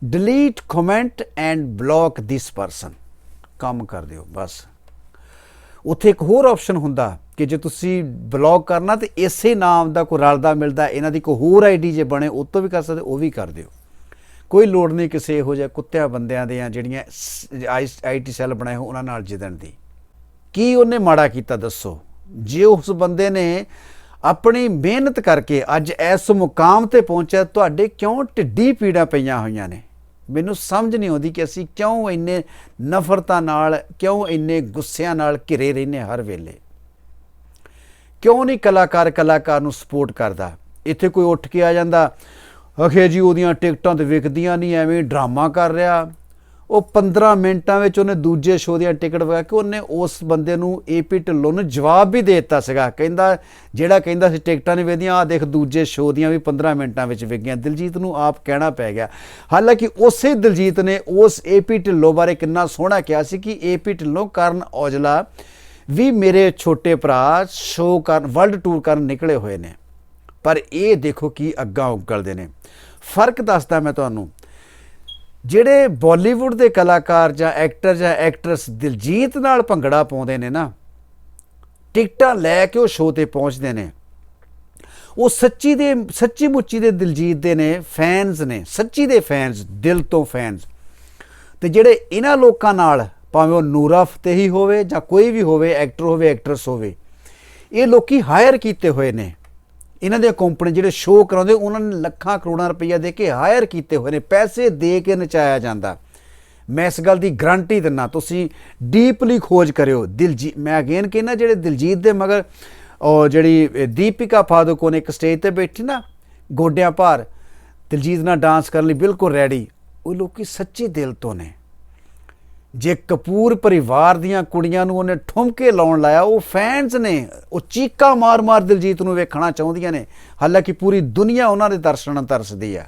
delete comment and block this person ਕੰਮ ਕਰ ਦਿਓ, ਬਸ। ਉੱਥੇ ਇੱਕ ਹੋਰ ਆਪਸ਼ਨ ਹੁੰਦਾ ਕਿ ਜੇ ਤੁਸੀਂ ਬਲੌਕ ਕਰਨਾ ਤੇ ਇਸੇ ਨਾਮ ਦਾ ਕੋਈ ਰਲਦਾ ਮਿਲਦਾ, ਇਹਨਾਂ ਦੀ ਕੋਈ ਹੋਰ ਆਈਡੀ ਜੇ ਬਣੇ, ਉਹ ਤੋਂ ਵੀ ਕਰ ਸਕਦੇ, ਉਹ ਵੀ ਕਰ ਦਿਓ। ਕੋਈ ਲੋੜ ਨਹੀਂ ਕਿਸੇ ਇਹੋ ਜਿਹੇ ਕੁੱਤਿਆਂ ਬੰਦਿਆਂ ਦੇ ਆ ਜਿਹੜੀਆਂ ਆਈਟੀ ਸੈੱਲ ਬਣਾਏ ਹੋ ਉਹਨਾਂ ਨਾਲ ਜਿੱਦਣ ਦੀ। ਕੀ ਉਹਨੇ ਮਾੜਾ ਕੀਤਾ ਦੱਸੋ? ਜੇ ਉਸ ਬੰਦੇ ਨੇ ਆਪਣੀ ਮਿਹਨਤ ਕਰਕੇ ਅੱਜ ਇਸ ਮੁਕਾਮ ਤੇ ਪਹੁੰਚਿਆ, ਤੁਹਾਡੇ ਕਿਉਂ ਢਿੱਡੀ ਪੀੜਾਂ ਪਈਆਂ ਹੋਈਆਂ ਨੇ? ਮੈਨੂੰ ਸਮਝ ਨਹੀਂ ਆਉਂਦੀ ਕਿ ਅਸੀਂ ਕਿਉਂ ਇੰਨੇ ਨਫ਼ਰਤਾਂ ਨਾਲ, ਕਿਉਂ ਇੰਨੇ ਗੁੱਸਿਆਂ ਨਾਲ ਘਿਰੇ ਰਹਿੰਦੇ ਹਰ ਵੇਲੇ। ਕਿਉਂ ਨਹੀਂ ਕਲਾਕਾਰ ਕਲਾਕਾਰ ਨੂੰ ਸਪੋਰਟ ਕਰਦਾ? ਇੱਥੇ ਕੋਈ ਉੱਠ ਕੇ ਆ ਜਾਂਦਾ, ਅਖੇ ਜੀ ਉਹਦੀਆਂ ਟਿਕਟਾਂ ਤੇ ਵਿਕਦੀਆਂ ਨਹੀਂ, ਐਵੇਂ ਡਰਾਮਾ ਕਰ ਰਿਹਾ। ਉਹ 15 ਮਿੰਟਾਂ ਵਿੱਚ ਉਹਨੇ ਦੂਜੇ ਸ਼ੋਅ ਦੀਆਂ ਟਿਕਟ ਵਗਾ ਕੇ ਉਹਨੇ ਉਸ ਬੰਦੇ ਨੂੰ ਏਪੀ ਢਿੱਲੋਂ ਨੂੰ ਜਵਾਬ ਵੀ ਦੇ ਦਿੱਤਾ ਸੀਗਾ। ਕਹਿੰਦਾ, ਜਿਹੜਾ ਕਹਿੰਦਾ ਸੀ ਟਿਕਟਾਂ ਨਹੀਂ ਵੇਦੀਆਂ ਆ ਦੇਖ ਦੂਜੇ ਸ਼ੋਅ ਦੀਆਂ ਵੀ 15 ਮਿੰਟਾਂ ਵਿੱਚ ਵਿਕੀਆਂ। ਦਿਲਜੀਤ ਨੂੰ ਆਪ ਕਹਿਣਾ ਪੈ ਗਿਆ। ਹਾਲਾਂਕਿ ਉਸੇ ਦਿਲਜੀਤ ਨੇ ਉਸ ਏਪੀ ਢਿੱਲੋਂ ਬਾਰੇ ਕਿੰਨਾ ਸੋਹਣਾ ਕਿਹਾ ਸੀ ਕਿ ਏਪੀ ਢਿੱਲੋਂ ਕਰਨ ਔਜਲਾ ਵੀ ਮੇਰੇ ਛੋਟੇ ਭਰਾ ਸ਼ੋਅ ਕਰਨ ਵਰਲਡ ਟੂਰ ਕਰਨ ਨਿਕਲੇ ਹੋਏ ਨੇ। ਪਰ ਇਹ ਦੇਖੋ ਕੀ ਅੱਗਾ ਉਗਲਦੇ ਨੇ। ਫ਼ਰਕ ਦੱਸਦਾ ਮੈਂ ਤੁਹਾਨੂੰ। ਜਿਹੜੇ ਬਾਲੀਵੁੱਡ ਦੇ ਕਲਾਕਾਰ ਜਾਂ ਐਕਟਰ ਜਾਂ ਐਕਟਰਸ ਦਿਲਜੀਤ ਨਾਲ ਭੰਗੜਾ ਪਾਉਂਦੇ ਨੇ ਨਾ, ਟਿਕਟਾਂ ਲੈ ਕੇ ਉਹ ਸ਼ੋਅ ਤੇ ਪਹੁੰਚਦੇ ਨੇ। ਉਹ ਸੱਚੀ ਦੇ, ਸੱਚੀ ਮੁੱਚੀ ਦੇ ਦਿਲਜੀਤ ਦੇ ਨੇ ਫੈਨਸ ਨੇ, ਸੱਚੀ ਦੇ ਫੈਨਸ ਦਿਲ ਤੋਂ ਫੈਨਸ ਤੇ ਜਿਹੜੇ ਇਹਨਾਂ ਲੋਕਾਂ ਨਾਲ ਭਾਵੇਂ ਉਹ ਨੂਰਾ ਫਤਿਹੀ ਹੋਵੇ ਜਾਂ ਕੋਈ ਵੀ ਹੋਵੇ, ਐਕਟਰ ਹੋਵੇ, ਐਕਟਰਸ ਹੋਵੇ। ਇਹ ਲੋਕੀ ਹਾਇਰ ਕੀਤੇ ਹੋਏ ਨੇ। ਇਹਨਾਂ ਦੇ ਕੰਪਨੀ ਜਿਹੜੇ ਸ਼ੋਅ ਕਰਾਉਂਦੇ, ਉਹਨਾਂ ਨੇ ਲੱਖਾਂ ਕਰੋੜਾਂ ਰੁਪਈਆ ਦੇ ਕੇ ਹਾਇਰ ਕੀਤੇ ਹੋਏ ਨੇ। ਪੈਸੇ ਦੇ ਕੇ ਨਚਾਇਆ ਜਾਂਦਾ। ਮੈਂ ਇਸ ਗੱਲ ਦੀ ਗਰੰਟੀ ਦਿੰਨਾ ਤੁਸੀਂ ਡੀਪਲੀ ਖੋਜ ਕਰਿਓ। ਦਿਲਜੀ, ਮੈਂ ਅਗੇਨ ਕਹਿੰਦਾ, ਜਿਹੜੇ ਦਿਲਜੀਤ ਦੇ ਮਗਰ, ਉਹ ਜਿਹੜੀ, ਇਹ ਦੀਪਿਕਾ ਪਾਦੂਕੋਨ ਇੱਕ ਸਟੇਜ ਤੇ ਬੈਠੀ ਨਾ, ਗੋਡਿਆਂ ਭਾਰ, ਦਿਲਜੀਤ ਨਾਲ ਡਾਂਸ ਕਰਨ ਲਈ ਬਿਲਕੁਲ ਰੈਡੀ ਉਹ ਲੋਕੀ ਸੱਚੇ ਦਿਲ ਤੋਂ ਨੇ। ਜੇ ਕਪੂਰ ਪਰਿਵਾਰ ਦੀਆਂ ਕੁੜੀਆਂ ਨੂੰ ਉਹਨੇ ਠੁਮਕੇ ਲਾਉਣ ਲਾਇਆ, ਉਹ ਫੈਨਸ ਨੇ, ਉਹ ਚੀਕਾਂ ਮਾਰ-ਮਾਰ ਦਿਲਜੀਤ ਨੂੰ ਵੇਖਣਾ ਚਾਹੁੰਦੀਆਂ ਨੇ। ਹਾਲਾਂਕਿ ਪੂਰੀ ਦੁਨੀਆ ਉਹਨਾਂ ਦੇ ਦਰਸ਼ਨਾਂ ਤਰਸਦੀ ਆ।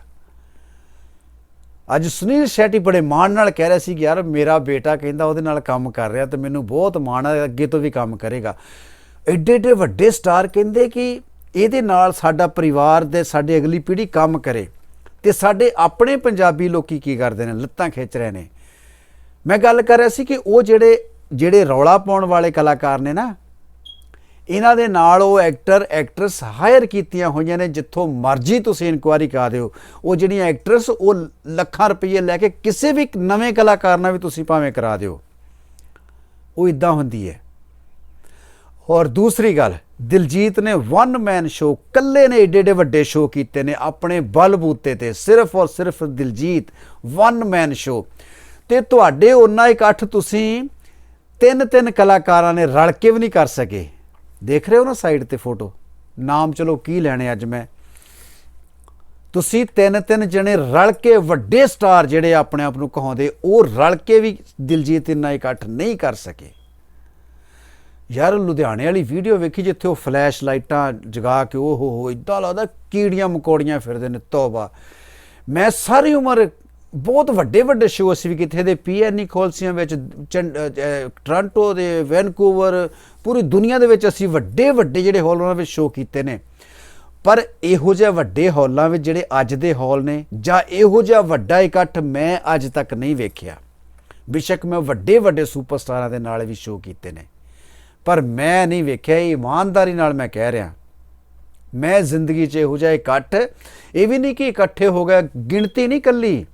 ਅੱਜ ਸੁਨੀਲ ਸ਼ੈਟੀ ਬੜੇ ਮਾਣ ਨਾਲ ਕਹਿ ਰਿਹਾ ਸੀ ਕਿ ਯਾਰ ਮੇਰਾ ਬੇਟਾ ਕਹਿੰਦਾ ਉਹਦੇ ਨਾਲ ਕੰਮ ਕਰ ਰਿਹਾ ਤੇ ਮੈਨੂੰ ਬਹੁਤ ਮਾਣ ਹੈ ਅੱਗੇ ਤੋਂ ਵੀ ਕੰਮ ਕਰੇਗਾ। ਐਡੇ ਐਡੇ ਵੱਡੇ ਸਟਾਰ ਕਹਿੰਦੇ ਕਿ ਇਹਦੇ ਨਾਲ ਸਾਡਾ ਪਰਿਵਾਰ ਦੇ ਸਾਡੇ ਅਗਲੀ ਪੀੜ੍ਹੀ ਕੰਮ ਕਰੇ। ਤੇ ਸਾਡੇ ਆਪਣੇ ਪੰਜਾਬੀ ਲੋਕੀ ਕੀ ਕਰਦੇ ਨੇ? ਲੱਤਾਂ ਖਿੱਚ ਰਹੇ ਨੇ। ਮੈਂ ਗੱਲ ਕਰ ਰਿਹਾ ਸੀ ਕਿ ਉਹ ਜਿਹੜੇ ਜਿਹੜੇ ਰੌਲਾ ਪਾਉਣ ਵਾਲੇ ਕਲਾਕਾਰ ਨੇ ਨਾ, ਇਹਨਾਂ ਦੇ ਨਾਲ ਉਹ ਐਕਟਰ, ਐਕਟਰਸ ਹਾਇਰ ਕੀਤੀਆਂ ਹੋਈਆਂ ਨੇ ਜਿੱਥੋਂ ਮਰਜ਼ੀ ਤੁਸੀਂ ਇਨਕੁਆਇਰੀ ਕਰਾ ਦਿਓ। ਉਹ ਜਿਹੜੀਆਂ ਐਕਟਰਸ, ਉਹ ਲੱਖਾਂ ਰੁਪਏ ਲੈ ਕੇ ਕਿਸੇ ਵੀ ਨਵੇਂ ਕਲਾਕਾਰ ਨਾਲ ਵੀ ਤੁਸੀਂ ਭਾਵੇਂ ਕਰਾ ਦਿਓ। ਉਹ ਇਦਾਂ ਹੁੰਦੀ ਹੈ। ਔਰ ਦੂਸਰੀ ਗੱਲ, ਦਿਲਜੀਤ ਨੇ ਵਨ ਮੈਨ ਸ਼ੋ ਕੱਲੇ ਨੇ ਏਡੇ ਏਡੇ ਵੱਡੇ ਸ਼ੋ ਕੀਤੇ ਨੇ ਆਪਣੇ ਬਲਬੂਤੇ ਤੇ, ਸਿਰਫ ਔਰ ਸਿਰਫ ਦਿਲਜੀਤ ਵਨ ਮੈਨ ਸ਼ੋ ਤੇ ਤੁਹਾਡੇ ਉਹਨਾਂ ਇਕੱਠ ਤੁਸੀਂ ਤਿੰਨ ਤਿੰਨ ਕਲਾਕਾਰਾਂ ਨੇ ਰਲ ਕੇ ਵੀ ਨਹੀਂ ਕਰ ਸਕੇ। ਦੇਖ ਰਹੇ ਹੋ ਨਾ ਸਾਈਡ ਤੇ ਫੋਟੋ? ਨਾਮ ਚਲੋ ਕੀ ਲੈਣੇ ਅੱਜ ਮੈਂ। ਤੁਸੀਂ ਤਿੰਨ ਤਿੰਨ ਜਣੇ ਰਲ ਕੇ ਵੱਡੇ ਸਟਾਰ ਜਿਹੜੇ ਆਪਣੇ ਆਪ ਨੂੰ ਕਹਾਉਂਦੇ, ਉਹ ਰਲ ਕੇ ਵੀ ਦਿਲਜੀਤ ਇੰਨਾ ਇਕੱਠ ਨਹੀਂ ਕਰ ਸਕੇ। ਯਾਰ, ਲੁਧਿਆਣੇ ਵਾਲੀ ਵੀਡੀਓ ਵੇਖੀ ਜਿੱਥੇ ਉਹ ਫਲੈਸ਼ ਲਾਈਟਾਂ ਜਗਾ ਕੇ ਉਹ ਹੋ ਇਦਾਂ ਲੱਗਦਾ ਕੀੜੀਆਂ ਮਕੌੜੀਆਂ ਫਿਰਦੇ ਨੇ, ਤੋਬਾ। ਮੈਂ ਸਾਰੀ ਉਮਰ ਬਹੁਤ ਵੱਡੇ ਵੱਡੇ ਸ਼ੋਅ ਅਸੀਂ ਵੀ ਕਿਥੇ ਦੇ ਪੀਐਨਈ ਖੋਲਸੀਆਂ ਵਿੱਚ ਚੰਡ- ਅਹ, ਦੇ ਵੈਨਕੂਵਰ ਪੂਰੀ ਦੁਨੀਆ ਦੇ ਵਿੱਚ ਅਸੀਂ ਵੱਡੇ ਵੱਡੇ ਜਿਹੜੇ ਹਾਲ ਉਹਨਾਂ ਵਿੱਚ ਸ਼ੋਅ ਕੀਤੇ ਨੇ। ਪਰ ਇਹੋ ਜਿਹੇ ਵੱਡੇ ਹਾਲਾਂ ਵਿੱਚ ਜਿਹੜੇ ਅੱਜ ਦੇ ਹਾਲ ਨੇ ਜਾਂ ਇਹੋ ਜਿਹਾ ਵੱਡਾ ਇਕੱਠ ਮੈਂ ਅੱਜ ਤੱਕ ਨਹੀਂ ਵੇਖਿਆ। ਬੇਸ਼ੱਕ ਮੈਂ ਵੱਡੇ ਵੱਡੇ ਸੁਪਰਸਟਾਰਾਂ ਦੇ ਨਾਲ ਵੀ ਸ਼ੋਅ ਕੀਤੇ ਨੇ। ਪਰ ਮੈਂ ਨਹੀਂ ਵੇਖਿਆ ਇਹ ਇਮਾਨਦਾਰੀ ਨਾਲ ਮੈਂ ਕਹਿ ਰਿਹਾ। ਮੈਂ ਜ਼ਿੰਦਗੀ 'ਚ ਇਹੋ ਜਿਹਾ ਇਕੱਠ ਇਹ ਵੀ ਨਹੀਂ ਕਿ ਇਕੱਠੇ ਹੋ ਗਏ ਗਿਣਤੀ ਨਹੀਂ ਕੱਲੀ।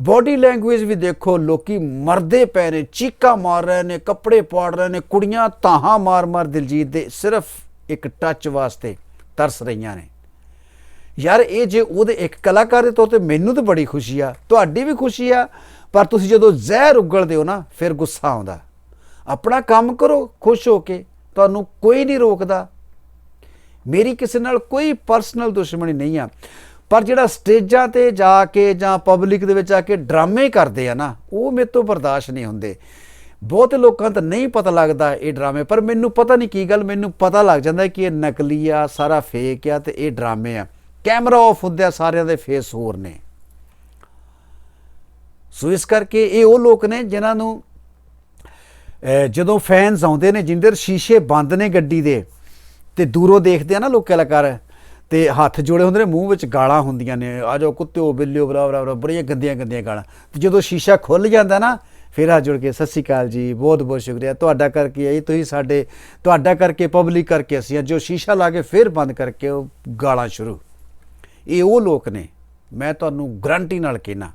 ਬੋਡੀ ਲੈਂਗੁਏਜ ਵੀ ਦੇਖੋ, ਲੋਕੀ ਮਰਦੇ ਪਏ ਨੇ, ਚੀਕਾਂ ਮਾਰ ਰਹੇ ਨੇ, ਕੱਪੜੇ ਪਾੜ ਰਹੇ ਨੇ, ਕੁੜੀਆਂ ਤਾਹਾਂ ਮਾਰ-ਮਾਰ ਦਿਲਜੀਤ ਦੇ ਸਿਰਫ ਇੱਕ ਟੱਚ ਵਾਸਤੇ ਤਰਸ ਰਹੀਆਂ ਨੇ। ਯਾਰ ਇਹ ਜੇ ਉਹਦੇ ਇੱਕ ਕਲਾਕਾਰ ਦੇ ਤੌਰ ਤੇ ਮੈਨੂੰ ਤਾਂ ਬੜੀ ਖੁਸ਼ੀ ਆ, ਤੁਹਾਡੀ ਵੀ ਖੁਸ਼ੀ ਆ, ਪਰ ਤੁਸੀਂ ਜਦੋਂ ਜ਼ਹਿਰ ਉਗਲਦੇ ਹੋ ਨਾ, ਫਿਰ ਗੁੱਸਾ ਆਉਂਦਾ। ਆਪਣਾ ਕੰਮ ਕਰੋ, ਖੁਸ਼ ਹੋ ਕੇ, ਤੁਹਾਨੂੰ ਕੋਈ ਨਹੀਂ ਰੋਕਦਾ। ਮੇਰੀ ਕਿਸੇ ਨਾਲ ਕੋਈ ਪਰਸਨਲ ਦੁਸ਼ਮਣੀ ਨਹੀਂ ਆ। ਪਰ ਜਿਹੜਾ ਸਟੇਜਾਂ ਤੇ ਜਾ ਕੇ ਜਾਂ ਪਬਲਿਕ ਦੇ ਵਿੱਚ ਆ ਕੇ ਡਰਾਮੇ ਕਰਦੇ ਆ ਨਾ, ਉਹ ਮੇਰੇ ਤੋਂ ਬਰਦਾਸ਼ਤ ਨਹੀਂ ਹੁੰਦੇ। ਬਹੁਤੇ ਲੋਕਾਂ ਤਾਂ ਨਹੀਂ ਪਤਾ ਲੱਗਦਾ ਇਹ ਡਰਾਮੇ, ਪਰ ਮੈਨੂੰ ਪਤਾ ਨਹੀਂ ਕੀ ਗੱਲ, ਮੈਨੂੰ ਪਤਾ ਲੱਗ ਜਾਂਦਾ ਕਿ ਇਹ ਨਕਲੀ ਆ, ਸਾਰਾ ਫੇਕ ਆ ਤੇ ਇਹ ਡਰਾਮੇ ਆ। ਕੈਮਰਾ ਆਫ ਹੁੰਦਿਆ ਸਾਰਿਆਂ ਦੇ ਫੇਸ ਹੋਰ ਨੇ। ਸੋ ਇਸ ਕਰਕੇ ਇਹ ਉਹ ਲੋਕ ਨੇ ਜਿਨ੍ਹਾਂ ਨੂੰ ਜਦੋਂ ਫੈਨਸ ਆਉਂਦੇ ਨੇ ਜਿੰਦਰ ਸ਼ੀਸ਼ੇ ਬੰਦ ਨੇ ਗੱਡੀ ਦੇ, ਤੇ ਦੂਰੋਂ ਦੇਖਦੇ ਆ ਨਾ ਲੋਕ ਕਲਾਕਾਰ ਤੇ ਹੱਥ ਜੋੜੇ ਹੁੰਦੇ ਨੇ, ਮੂੰਹ ਵਿੱਚ ਗਾਲਾਂ ਹੁੰਦੀਆਂ ਨੇ। ਆ ਜਾਓ ਕੁੱਤਿਓ ਬਿੱਲਿਓ ਬਰਾ ਬਰਾ ਬੜੀਆਂ ਗੰਦੀਆਂ ਗੰਦੀਆਂ ਗਾਲਾਂ। ਤੇ ਜਦੋਂ ਸ਼ੀਸ਼ਾ ਖੁੱਲ ਜਾਂਦਾ ਨਾ, ਫਿਰ ਆ ਜੁੜ ਕੇ, ਸਤਿ ਸ਼੍ਰੀ ਅਕਾਲ ਜੀ, ਬਹੁਤ ਬਹੁਤ ਸ਼ੁਕਰੀਆ। ਤੁਹਾਡਾ ਕਰਕੇ ਆਈ, ਤੁਸੀਂ ਸਾਡੇ, ਤੁਹਾਡਾ ਕਰਕੇ ਪਬਲਿਕ ਕਰਕੇ ਅਸੀਂ ਅੱਜ ਜੋ ਸ਼ੀਸ਼ਾ ਲਾ ਕੇ ਫਿਰ ਬੰਦ ਕਰਕੇ ਉਹ ਗਾਲਾਂ ਸ਼ੁਰੂ। ਇਹ ਉਹ ਲੋਕ ਨੇ, ਮੈਂ ਤੁਹਾਨੂੰ ਗਰੰਟੀ ਨਾਲ ਕਹਿਣਾ।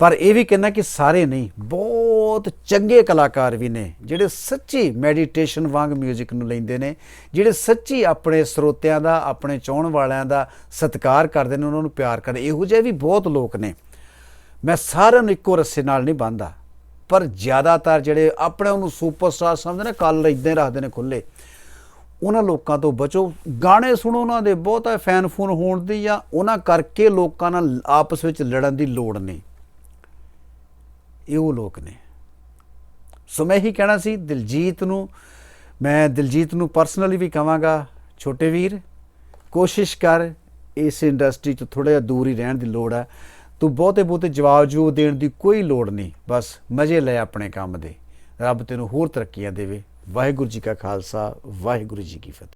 ਪਰ ਇਹ ਵੀ ਕਹਿੰਦਾ ਕਿ ਸਾਰੇ ਨਹੀਂ, ਬਹੁਤ ਚੰਗੇ ਕਲਾਕਾਰ ਵੀ ਨੇ, ਜਿਹੜੇ ਸੱਚੀ ਮੈਡੀਟੇਸ਼ਨ ਵਾਂਗ 뮤직 ਨੂੰ ਲੈਂਦੇ ਨੇ, ਜਿਹੜੇ ਸੱਚੀ ਆਪਣੇ ਸਰੋਤਿਆਂ ਦਾ, ਆਪਣੇ ਚਾਹਣ ਵਾਲਿਆਂ ਦਾ ਸਤਿਕਾਰ ਕਰਦੇ ਨੇ, ਉਹਨਾਂ ਨੂੰ ਪਿਆਰ ਕਰਦੇ, ਇਹੋ ਜਿਹੇ ਵੀ ਬਹੁਤ ਲੋਕ ਨੇ। ਮੈਂ ਸਾਰਿਆਂ ਨੂੰ ਇੱਕੋ ਰੱਸੇ ਨਾਲ ਨਹੀਂ ਬੰਨਦਾ, ਪਰ ਜ਼ਿਆਦਾਤਰ ਜਿਹੜੇ ਆਪਣੇ ਨੂੰ ਸੁਪਰਸਟਾਰ ਸਮਝਦੇ ਨੇ ਕੱਲ ਇਦਾਂ ਰੱਖਦੇ ਨੇ ਖੁੱਲੇ ਉਹਨਾਂ ਲੋਕਾਂ ਤੋਂ ਬਚੋ, ਗਾਣੇ ਸੁਣੋ ਉਹਨਾਂ ਦੇ, ਬਹੁਤਾ ਫੈਨ ਫੋਨ ਹੋਣ ਦੀ ਜਾਂ ਉਹਨਾਂ ਕਰਕੇ ਲੋਕਾਂ ਨਾਲ ਆਪਸ ਵਿੱਚ ਲੜਨ ਦੀ ਲੋੜ ਨਹੀਂ। ਇਹ ਉਹ ਲੋਕ ਨੇ। ਸੋ ਮੈਂ ਇਹੀ ਕਹਿਣਾ ਸੀ, ਦਿਲਜੀਤ ਨੂੰ, ਮੈਂ ਦਿਲਜੀਤ ਨੂੰ ਪਰਸਨਲੀ ਵੀ ਕਹਾਂਗਾ, ਛੋਟੇ ਵੀਰ, ਕੋਸ਼ਿਸ਼ ਕਰ, ਇਸ ਇੰਡਸਟਰੀ ਤੋਂ ਥੋੜਾ ਜਿਹਾ ਦੂਰ ਹੀ ਰਹਿਣ ਦੀ ਲੋੜ ਹੈ। ਤੂੰ ਬਹੁਤੇ ਬਹੁਤੇ ਜਵਾਬ ਜੂ ਦੇਣ ਦੀ ਕੋਈ ਲੋੜ ਨਹੀਂ, ਬਸ ਮਜ਼ੇ ਲੈ ਆਪਣੇ ਕੰਮ ਦੇ। ਰੱਬ ਤੈਨੂੰ ਹੋਰ ਤਰੱਕੀਆਂ ਦੇਵੇ। ਵਾਹਿਗੁਰੂ ਜੀ ਕਾ ਖਾਲਸਾ, ਵਾਹਿਗੁਰੂ ਜੀ ਕੀ ਫਤਿਹ।